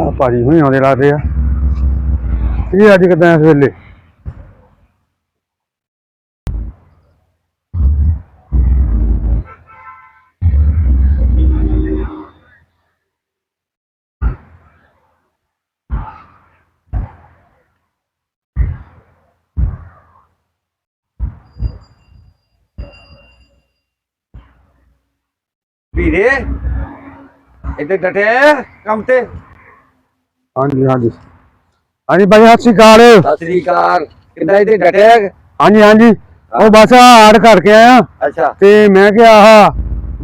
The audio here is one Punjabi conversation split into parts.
ਆ ਭਾਜੀ ਹੁਣੀ ਆਉਂਦੇ ਲੱਗਦੇ ਆ। ਇਹ ਅੱਜ ਕਿਦਾਂ ਇਸ ਵੇਲੇ? ਵੀਰੇ ਇੱਥੇ ਡਟੇ ਕੰਮ ਤੇ? ਹਾਂਜੀ ਹਾਂਜੀ। ਹਾਂਜੀ ਭਾਈ ਸਤਿ ਸ਼੍ਰੀ ਅਕਾਲ। ਸਤਿ ਸ੍ਰੀ ਅਕਾਲ। ਕਿੱਦਾਂ ਇੱਥੇ ਡਟੇ ਆ? ਹਾਂਜੀ ਹਾਂਜੀ। ਉਹ ਬਸ ਆੜ ਕਰਕੇ ਆਇਆ। ਅੱਛਾ। ਤੇ ਮੈਂ ਕਿਹਾ ਆਹ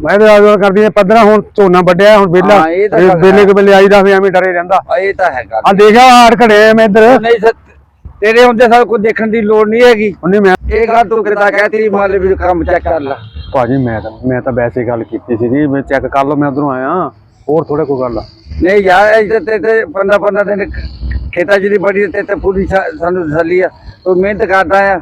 ਮੈਂ ਤੇ ਆਜੋ ਕਰਦੀ ਆ ਪੱਧਰਾ ਹੁਣ ਝੋਨਾ ਵੱਡਿਆ ਹੁਣ ਵਿਹਲਾ। ਹਾਂ, ਇਹ ਤਾਂ ਗੱਲ। ਕੇ ਵੇਲੇ ਆਈਦਾ ਫੇ ਐਵੇਂ ਡਰੇ ਰਹਿੰਦਾ। ਆ ਇਹ ਤਾਂ ਹੈਗਾ। ਆ ਦੇਖਿਆ ਆੜ ਘੜੇ ਮੈਂ ਇੱਧਰ। ਨਹੀਂ ਸੱਚ ਤੇਰੇ ਹੁੰਦੇ ਸਭ ਕੁਝ ਦੇਖਣ ਦੀ ਲੋੜ ਨਹੀਂ ਹੈਗੀ। ਉਹਨੇ ਮੈਂ ਇਹ ਗੱਲ ਤੂੰ ਕਿੱਦਾਂ ਕਹਿਤੀ ਮਾਲੇ ਵੀ ਕੰਮ ਚੈੱਕ ਕਰ ਲੈ। ਭਾਜੀ ਮੈਂ ਤਾਂ ਮੈਂ ਤਾਂ ਵੈਸੇ ਗੱਲ ਕੀਤੀ ਸੀਗੀ ਮੈਂ ਚੈੱਕ ਕਰ ਲਓ ਮੈਂ ਉਧਰੋਂ ਆਇਆ। ਹੋਰ ਥੋੜੇ ਕੋਈ ਗੱਲ ਨਹੀਂ ਯਾਰ ਇੱਥੇ ਤੇ ਤੇ ਪੰਦਾ ਪੰਦਾ ਦਿਨ ਖੇਤਾਂ ਜਿਹੜੀ ਬੜੀ ਤੇ ਤੇ ਪੂਰੀ ਸਾਨੂੰ ਤਸੱਲੀ ਆ। ਤੂੰ ਮਿਹਨਤ ਕਰਦਾ ਆ।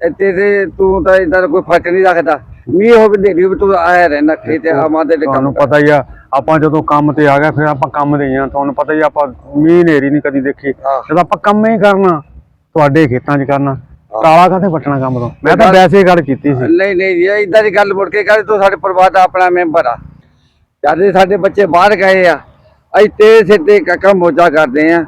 ਇੱਥੇ ਤੇ ਤੂੰ ਤਾਂ ਇਦਾਂ ਦਾ ਕੋਈ ਫ਼ਰਕ ਨਹੀਂ ਰੱਖਦਾ। ਮੀਂਹ ਹੋਵੇ ਦੇਰੀ ਵੀ ਤੂੰ ਆਇਆ ਰਹਿਣਾ ਖੇਤੇ ਆਮਾਦੇ ਦੇ ਤੁਹਾਨੂੰ ਪਤਾ ਹੀ ਆ ਆਪਾਂ ਜਦੋਂ ਕੰਮ ਤੇ ਆ ਗਏ ਫਿਰ ਆਪਾਂ ਕੰਮ ਦੇ ਆ। ਤੁਹਾਨੂੰ ਪਤਾ ਹੀ ਆਪਾਂ ਮੀਂਹ ਨੇਰੀ ਨਹੀਂ ਕਦੀ ਦੇਖੀ। ਜਦੋਂ ਆਪਾਂ ਕੰਮ ਹੀ ਕਰਨਾ ਤੁਹਾਡੇ ਖੇਤਾਂ 'ਚ ਕਰਨਾ ਕਾਲਾ ਕਾਤੇ ਵੱਟਣਾ ਕੰਮ ਤੋਂ? ਮੈਂ ਤਾਂ ਵੈਸੇ ਗੱਲ ਕੀਤੀ ਸੀ। ਨਹੀਂ ਨਹੀਂ ਜੀ ਇਦਾਂ ਦੀ ਗੱਲ ਮੁੜ ਕੇ ਕਰ ਤੂੰ ਸਾਡੇ ਪਰਿਵਾਰ ਦਾ ਆਪਣਾ ਮੈਂਬਰ ਆ। ਜਦ ਸਾਡੇ ਬੱਚੇ ਬਾਹਰ ਗਏ ਆ ਅਸੀਂ ਤੇਰੇ ਸਿਰ ਤੇ ਕਾਕਾ ਮੋਜਾ ਕਰਦੇ ਆ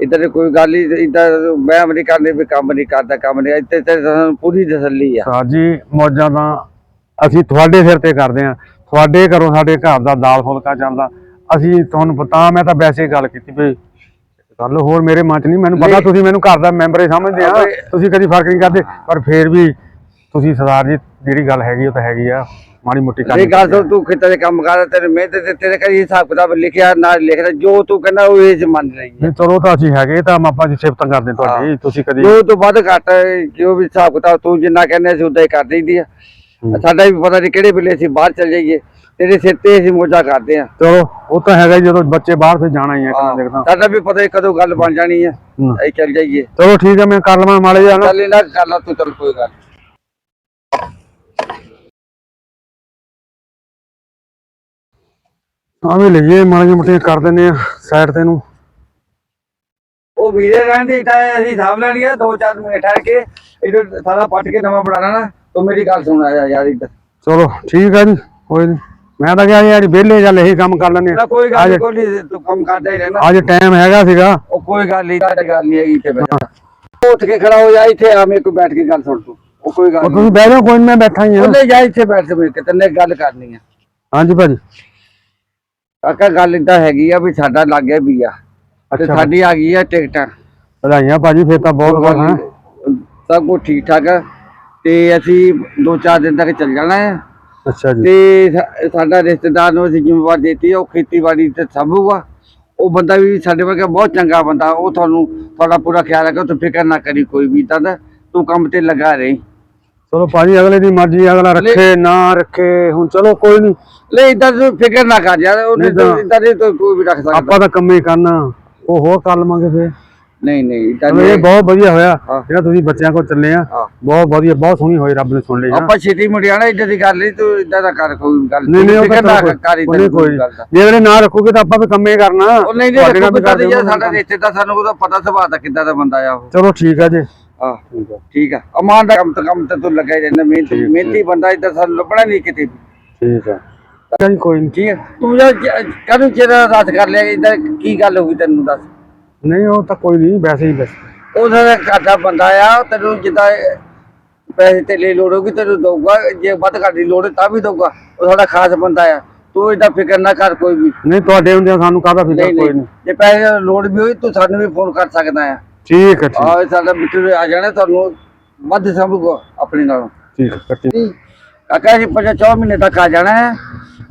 ਇਧਰ ਕੋਈ ਗੱਲ ਹੀ ਇਦਾਂ ਮੈਂ ਨਹੀਂ ਕਰਨੇ ਵੀ ਕੰਮ ਨਹੀਂ ਕਰਦਾ ਕੰਮ ਨਹੀਂ ਇੱਥੇ ਤੇ ਸਾਨੂੰ ਪੂਰੀ ਤਸੱਲੀ ਆ ਸਰ ਜੀ ਮੌਜਾਂ ਤਾਂ ਅਸੀਂ ਤੁਹਾਡੇ ਸਿਰ ਤੇ ਕਰਦੇ ਆ ਤੁਹਾਡੇ ਘਰੋਂ ਸਾਡੇ ਘਰ ਦਾ ਦਾਲ ਫੁਲਕਾ ਚੱਲਦਾ ਅਸੀਂ ਤੁਹਾਨੂੰ ਪਤਾ ਮੈਂ ਤਾਂ ਵੈਸੇ ਗੱਲ ਕੀਤੀ ਵੀ ਗੱਲ ਹੋਰ ਮੇਰੇ ਮਨ 'ਚ ਨਹੀਂ ਮੈਨੂੰ ਪਤਾ। ਤੁਸੀਂ ਮੈਨੂੰ ਘਰ ਦਾ ਮੈਂਬਰ ਹੀ ਸਮਝਦੇ ਆ। ਤੁਸੀਂ ਕਦੀ ਫ਼ਰਕ ਨਹੀਂ ਕਰਦੇ ਪਰ ਫੇਰ ਵੀ ਤੁਸੀਂ ਸਰਦਾਰ ਜੀ ਜਿਹੜੀ ਗੱਲ ਹੈਗੀ ਉਹ ਤਾਂ ਹੈਗੀ ਆ ਮਾੜੀ ਮੋਟੀ ਇਹ ਗੱਲ ਤੋਂ ਤੂੰ ਖੇਤਾਂ ਦੇ ਕੰਮ ਕਰ ਤੇਰੇ ਮਿਹਨਤ ਤੇ ਤੇਰੇ ਕਰੀ ਹਿਸਾਬ ਕਿਤਾਬ ਲਿਖਿਆ ਨਾ ਲਿਖਦਾ ਜੋ ਤੂੰ ਕਹਿੰਦਾ ਉਹ ਇਹ ਮੰਨ ਰਹੀ ਹੈ। ਨਹੀਂ ਚਲੋ ਤਾਂ ਅਸੀਂ ਹੈਗੇ ਤਾਂ ਆਪਾਂ ਜੀ ਸਿਫਤਾਂ ਕਰਦੇ ਤੁਹਾਡੀ ਤੁਸੀਂ ਕਦੀ ਜੋ ਤੋਂ ਵੱਧ ਘੱਟ ਜੋ ਵੀ ਹਿਸਾਬ ਕਿਤਾਬ ਤੂੰ ਜਿੰਨਾ ਕਹਿੰਦੇ ਸੀ ਉਦਾਂ ਹੀ ਕਰ ਦਈਦੀ ਆ। ਸਾਡਾ ਵੀ ਪਤਾ ਨਹੀਂ ਕਿਹੜੇ ਵੇਲੇ ਅਸੀਂ ਬਾਹਰ ਚੱਲ ਜਾਈਏ ਤੇਰੇ ਸਿਰ ਤੇ ਅਸੀਂ ਮੋਜਾ ਕਰਦੇ ਆ ਚਲੋ ਉਹ ਤਾਂ ਹੈਗਾ ਜਦੋਂ ਬੱਚੇ ਬਾਹਰ ਫਿਰ ਜਾਣਾ ਹੀ ਹਾਂ, ਕੰਮ ਦੇਖਦਾ ਸਾਡਾ ਵੀ ਪਤਾ ਕਦੋਂ ਗੱਲ ਬਣ ਜਾਣੀ ਆ। ਅਸੀਂ ਚੱਲ ਜਾਈਏ। ਚਲੋ ਠੀਕ ਹੈ ਮੈਂ ਕਰ ਲਵਾਂ ਜਿਹਾ ਨਾ। ਚੱਲ ਇਹਨਾਂ ਕਰ ਲਾ ਤੂੰ ਚੱਲ ਕੋਈ ਗੱਲ ਆ ਵੀ ਲਈਏ ਮਾੜੀਆਂ ਮੋਟੀਆਂ ਕਰ ਦਿੰਦੇ ਆ ਸਾਈਡ ਤੇ ਨੂੰ। ਉਹ ਵੀਰੇ ਰਹਿੰਦੇ ਤਾਂ ਅਸੀਂ ਸਾਂਭ ਲੈਣੀ ਆ ਦੋ ਚਾਰ ਮਿੰਟ ਠਹਿਰ ਕੇ ਇਹ ਸਾਰਾ ਪੱਟ ਕੇ ਨਵਾਂ ਬਣਾਣਾ ਨਾ ਤੂੰ ਮੇਰੀ ਗੱਲ ਸੁਣ ਆ ਯਾਰ ਇੱਧਰ। ਚਲੋ ਠੀਕ ਹੈ ਜੀ ਕੋਈ ਨਹੀਂ ਮੈਂ ਤਾਂ ਕਿਹਾ ਯਾਰ ਵਿਹਲੇ ਚੱਲ ਇਹੀ ਕੰਮ ਕਰ ਨਾ ਆ। ਕੋਈ ਗੱਲ ਨੀ, ਕੋਈ ਨੀ, ਤੂੰ ਕੰਮ ਕਰਦਾ ਹੀ ਰਹਿਣਾ। ਅੱਜ ਟਾਈਮ ਹੈਗਾ ਸੀਗਾ। ਉਹ ਕੋਈ ਗੱਲ ਨਹੀਂ ਤੁਹਾਡੀ ਗੱਲ ਨਹੀਂ ਹੈਗੀ ਇੱਥੇ ਬੈਠ। ਉੱਠ ਕੇ ਖੜਾ ਹੋ ਜਾ ਇੱਥੇ ਆ ਮੇਰੇ ਕੋਲ ਬੈਠ ਕੇ ਗੱਲ ਸੁਣ ਤੂੰ। ਉਹ ਕੋਈ ਗੱਲ ਨਹੀਂ ਤੁਸੀਂ ਬਹਿ ਜਾਓ ਕੋਈ ਨੀ ਮੈਂ ਬੈਠਾ ਹੀ ਆ। ਉਹਨੇ ਜਾ ਇੱਥੇ ਬੈਠ ਕੇ ਤੇਨੇ ਗੱਲ ਕਰਨੀ ਆ। ਹਾਂਜੀ ਭਾਜੀ। ਕਾਕਾ ਗੱਲ ਇਦਾਂ ਹੈਗੀ ਆ ਵੀ ਸਾਡਾ ਲੱਗ ਵੀ ਆ। ਤੇ ਅੱਛਾ। ਸਾਡੀ ਆ ਗਈ ਆ ਟਿਕਟਾਂ। ਵਧਾਈਆਂ ਭਾਜੀ ਫੇਰ ਤਾਂ ਬਹੁਤ ਬਹੁਤ ਹੈ। ਸਭ ਕੁਝ ਠੀਕ ਠਾਕ ਆ। ਤੇ ਅਸੀਂ ਦੋ ਚਾਰ ਦਿਨ ਤੱਕ ਚੱਲ ਜਾਣਾ ਆ। ਅੱਛਾ ਜੀ। ਤੇ ਸਾ- ਸਾਡਾ ਰਿਸ਼ਤੇਦਾਰ ਨੂੰ ਅਸੀਂ ਜ਼ਿੰਮੇਵਾਰ ਦਿੱਤੀ ਆ ਉਹ ਖੇਤੀਬਾੜੀ ਤੇ ਸੰਭੂਗਾ ਉਹ ਬੰਦਾ ਵੀ ਸਾਡੇ ਵਰਗਾ ਬਹੁਤ ਚੰਗਾ ਬੰਦਾ ਉਹ ਤੁਹਾਨੂੰ ਤੁਹਾਡਾ ਪੂਰਾ ਖਿਆਲ ਰੱਖੋ ਤੂੰ ਫਿਕਰ ਨਾ ਕਰੀ ਕੋਈ ਵੀ ਤਦ ਤੂੰ ਕੰਮ ਤੇ ਲੱਗਾ ਰਹੀ। ਚਲੋ ਭਾਜੀ ਅਗਲੇ ਦੀ ਮਰਜ਼ੀ ਅਗਲਾ ਰੱਖੇ ਨਾ ਰੱਖੇ ਹੁਣ ਚਲੋ ਕੋਈ ਨਹੀਂ ਲੈ ਇਦਾਂ ਤੂੰ ਫਿਕਰ ਨਾ ਕਰ ਯਾਰ ਉਹਨੇ ਇਦਾਂ ਦੇ ਤਾਂ ਕੋਈ ਵੀ ਰੱਖ ਸਕਦਾ। ਆਪਾਂ ਤਾਂ ਕੰਮ ਹੀ ਕਰਨਾ। ਉਹ ਹੋਰ ਕਰ ਲਵਾਂਗੇ ਫੇਰ। ਨਹੀਂ ਨਹੀਂ ਇਦਾਂ ਇਹ ਬਹੁਤ ਵਧੀਆ ਹੋਇਆ। ਹਾਂ। ਜਿਹੜਾ ਤੁਸੀਂ ਬੱਚਿਆਂ ਕੋਲ ਚੱਲੇ ਆ ਹਾਂ। ਬਹੁਤ ਵਧੀਆ ਬਹੁਤ ਸੋਹਣੀ ਹੋਈ ਰੱਬ ਨੇ ਸੁਣ ਲਈ ਹਾਂ ਆਪਾਂ ਛੇਤੀ ਮੁੜਿਆਣਾ ਇਦਾਂ ਦੀ ਗੱਲ ਨਹੀਂ ਤੂੰ ਇਦਾਂ ਦਾ ਕਰ ਕੋਈ ਗੱਲ ਨਹੀਂ ਨਹੀਂ ਫਿਕਰ ਨਾ ਕਰ ਕੋਈ ਏਦਾਂ ਨਹੀਂ ਦੀ ਕੋਈ ਦਾ। ਜੇ ਅਗਲੇ ਨਾ ਰੱਖੋਗੇ ਤਾਂ ਆਪਾਂ ਵੀ ਕੰਮੇ ਕਰਨਾ। ਉਹ ਨਹੀਂ ਨਹੀਂ ਦਿਓ। ਸਾਡਾ ਰਿਸ਼ਤੇਦਾਰ ਸਾਨੂੰ ਉਹਦਾ ਪਤਾ ਸੁਭਾਅ ਦਾ ਕਿੱਦਾਂ ਦਾ ਬੰਦਾ ਆ ਉਹ। ਚਲੋ ਠੀਕ ਆ ਜੀ। ਹਾਂ ਠੀਕ ਆ। ਅਮਾਨ ਦਾ ਕੰਮ ਤੇ ਕੰਮ ਤੇ ਤੂੰ ਲੱਗਾ ਹੀ ਰਹਿੰਦਾ ਮਿਹਨਤ ਮਿਹਨਤੀ ਬੰਦਾ ਇਦਾਂ ਸਾਨੂੰ ਲੱਭਣਾ ਨਹੀਂ ਕਿਤੇ ਵੀ। ਠੀਕ ਆ। ਚਲ ਕੋਈ ਨਹੀਂ। ਠੀਕ ਹੈ ਤੂੰ ਜਦ ਕਦੋਂ ਚਿਰ ਰਾਤ ਕਰ ਲਿਆ ਇਦਾਂ ਕੀ ਗੱਲ ਹੋ ਗਈ ਤੈਨੂੰ ਦੱਸ? ਨਹੀਂ ਉਹ ਤਾਂ ਕੋਈ ਨਹੀਂ ਵੈਸੇ ਹੀ ਬਸ। ਉਹਦਾ ਤਾਂ ਘਰ ਦਾ ਬੰਦਾ ਆ ਤੈਨੂੰ ਜਿੱਦਾਂ ਪੈਸੇ ਤੇ ਲੈ ਲੋੜ ਹੋਗੀ ਤੈਨੂੰ ਦਊਗਾ। ਜੇ ਵੱਧ ਘੱਟ ਦੀ ਲੋੜ ਹੈ ਤਾਂ ਵੀ ਦਊਗਾ। ਉਹ ਸਾਡਾ ਖਾਸ ਬੰਦਾ ਆ। ਤੂੰ ਇਹਦਾ ਫਿਕਰ ਨਾ ਕਰ ਕੋਈ ਵੀ। ਨਹੀਂ ਤੁਹਾਡੇ ਹੁੰਦੇ ਸਾਨੂੰ ਕਾਹਦਾ ਫਿਕਰ? ਨਹੀਂ ਕੋਈ ਨਹੀਂ ਨਹੀਂ। ਜੇ ਪੈਸੇ ਦੀ ਲੋੜ ਵੀ ਹੋਈ ਤੂੰ ਸਾਨੂੰ ਵੀ ਫੋਨ ਕਰ ਸਕਦਾ ਆ। ਠੀਕ ਹੈ ਠੀਕ। ਆ ਸਾਡਾ ਮਿੱਟੂ ਆ ਜਾਣਾ ਤੁਹਾਨੂੰ ਵੱਧ ਸੰਭੂਗਾ ਆਪਣੇ ਨਾਲੋਂ। ਠੀਕ ਹੈ ਕੱਟੀ ਕਾਕਾ ਜੀ ਪੰਜਾ 4 ਮਹੀਨੇ ਤੱਕ ਆ ਜਾਣਾ ਹੈ।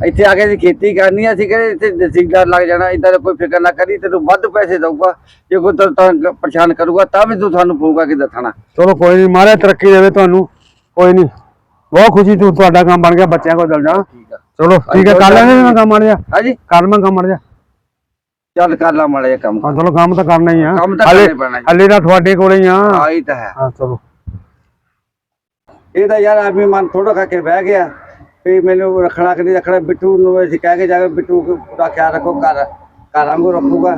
ਇੱਥੇ ਆ ਕੇ ਦੀ ਖੇਤੀ ਕਰਨੀ ਹੈ ਅਸੀਂ ਕਹਿੰਦੇ ਇੱਥੇ ਨਸੀਬਦਾਰ ਲੱਗ ਜਾਣਾ ਇਦਾਂ ਕੋਈ ਫਿਕਰ ਨਾ ਕਰੀ ਤੈਨੂੰ ਵੱਧ ਪੈਸੇ ਦਊਗਾ। ਜੇ ਕੋਈ ਤੰਗ ਪਰੇਸ਼ਾਨ ਕਰੂਗਾ ਤਾਂ ਵੀ ਤੂੰ ਤੁਹਾਨੂੰ ਫੋਨ ਕਰਕੇ ਦੱਸਣਾ। ਚਲੋ ਕੋਈ ਨਹੀਂ ਮਾਰੇ ਤਰੱਕੀ ਦੇਵੇ ਤੁਹਾਨੂੰ। ਕੋਈ ਨਹੀਂ। ਬਹੁਤ ਖੁਸ਼ੀ ਤੂੰ ਤੁਹਾਡਾ ਕੰਮ ਬਣ ਗਿਆ ਬੱਚਿਆਂ ਕੋਲ ਚੱਲ ਜਾ। ਆ। ਚਲੋ ਠੀਕ ਹੈ ਕਰ ਲੈਣੇ ਮੈਂ ਕੰਮ ਮੜ ਜਾ ਹਾਂਜੀ। ਕਰ ਮੈਂ ਕੰਮ ਮੜ ਜਾ ਚੱਲ ਕਰ ਲਾ ਮਾੜਾ ਜਿਹਾ ਕੰਮ। ਹਾਂ ਚਲੋ ਕੰਮ ਤਾਂ ਕਰਨਾ ਹੀ ਆ। ਕੰਮ ਤਾਂ ਹਾਲੇ- ਕਰਨਾ ਹੀ ਪੈਣਾ ਜੀ। ਹਾਲੇ ਤਾਂ ਤੁਹਾਡੇ ਕੋਲੇ ਹੀ ਆ। ਆਈ ਤਾਂ ਹੈ। ਹਾਂ ਚਲੋ। ਇਹ ਤਾਂ ਯਾਰ ਆਦਮੀ ਮਨ ਥੋੜਾ ਕਰਕੇ ਬਹਿ ਗਿਆ। ਵੀ ਮੈਨੂੰ ਰੱਖਣਾ ਕਿ ਨਹੀਂ ਰੱਖਣਾ ਬਿੱਟੂ ਨੂੰ ਅਸੀਂ ਕਹਿ ਕੇ ਜਾਵੇ ਬਿੱਟੂ ਕੋ ਪੂਰਾ ਖਿਆਲ ਰੱਖੋ ਘਰ ਘਰਾਂ ਨੂੰ ਰੱਖੂਗਾ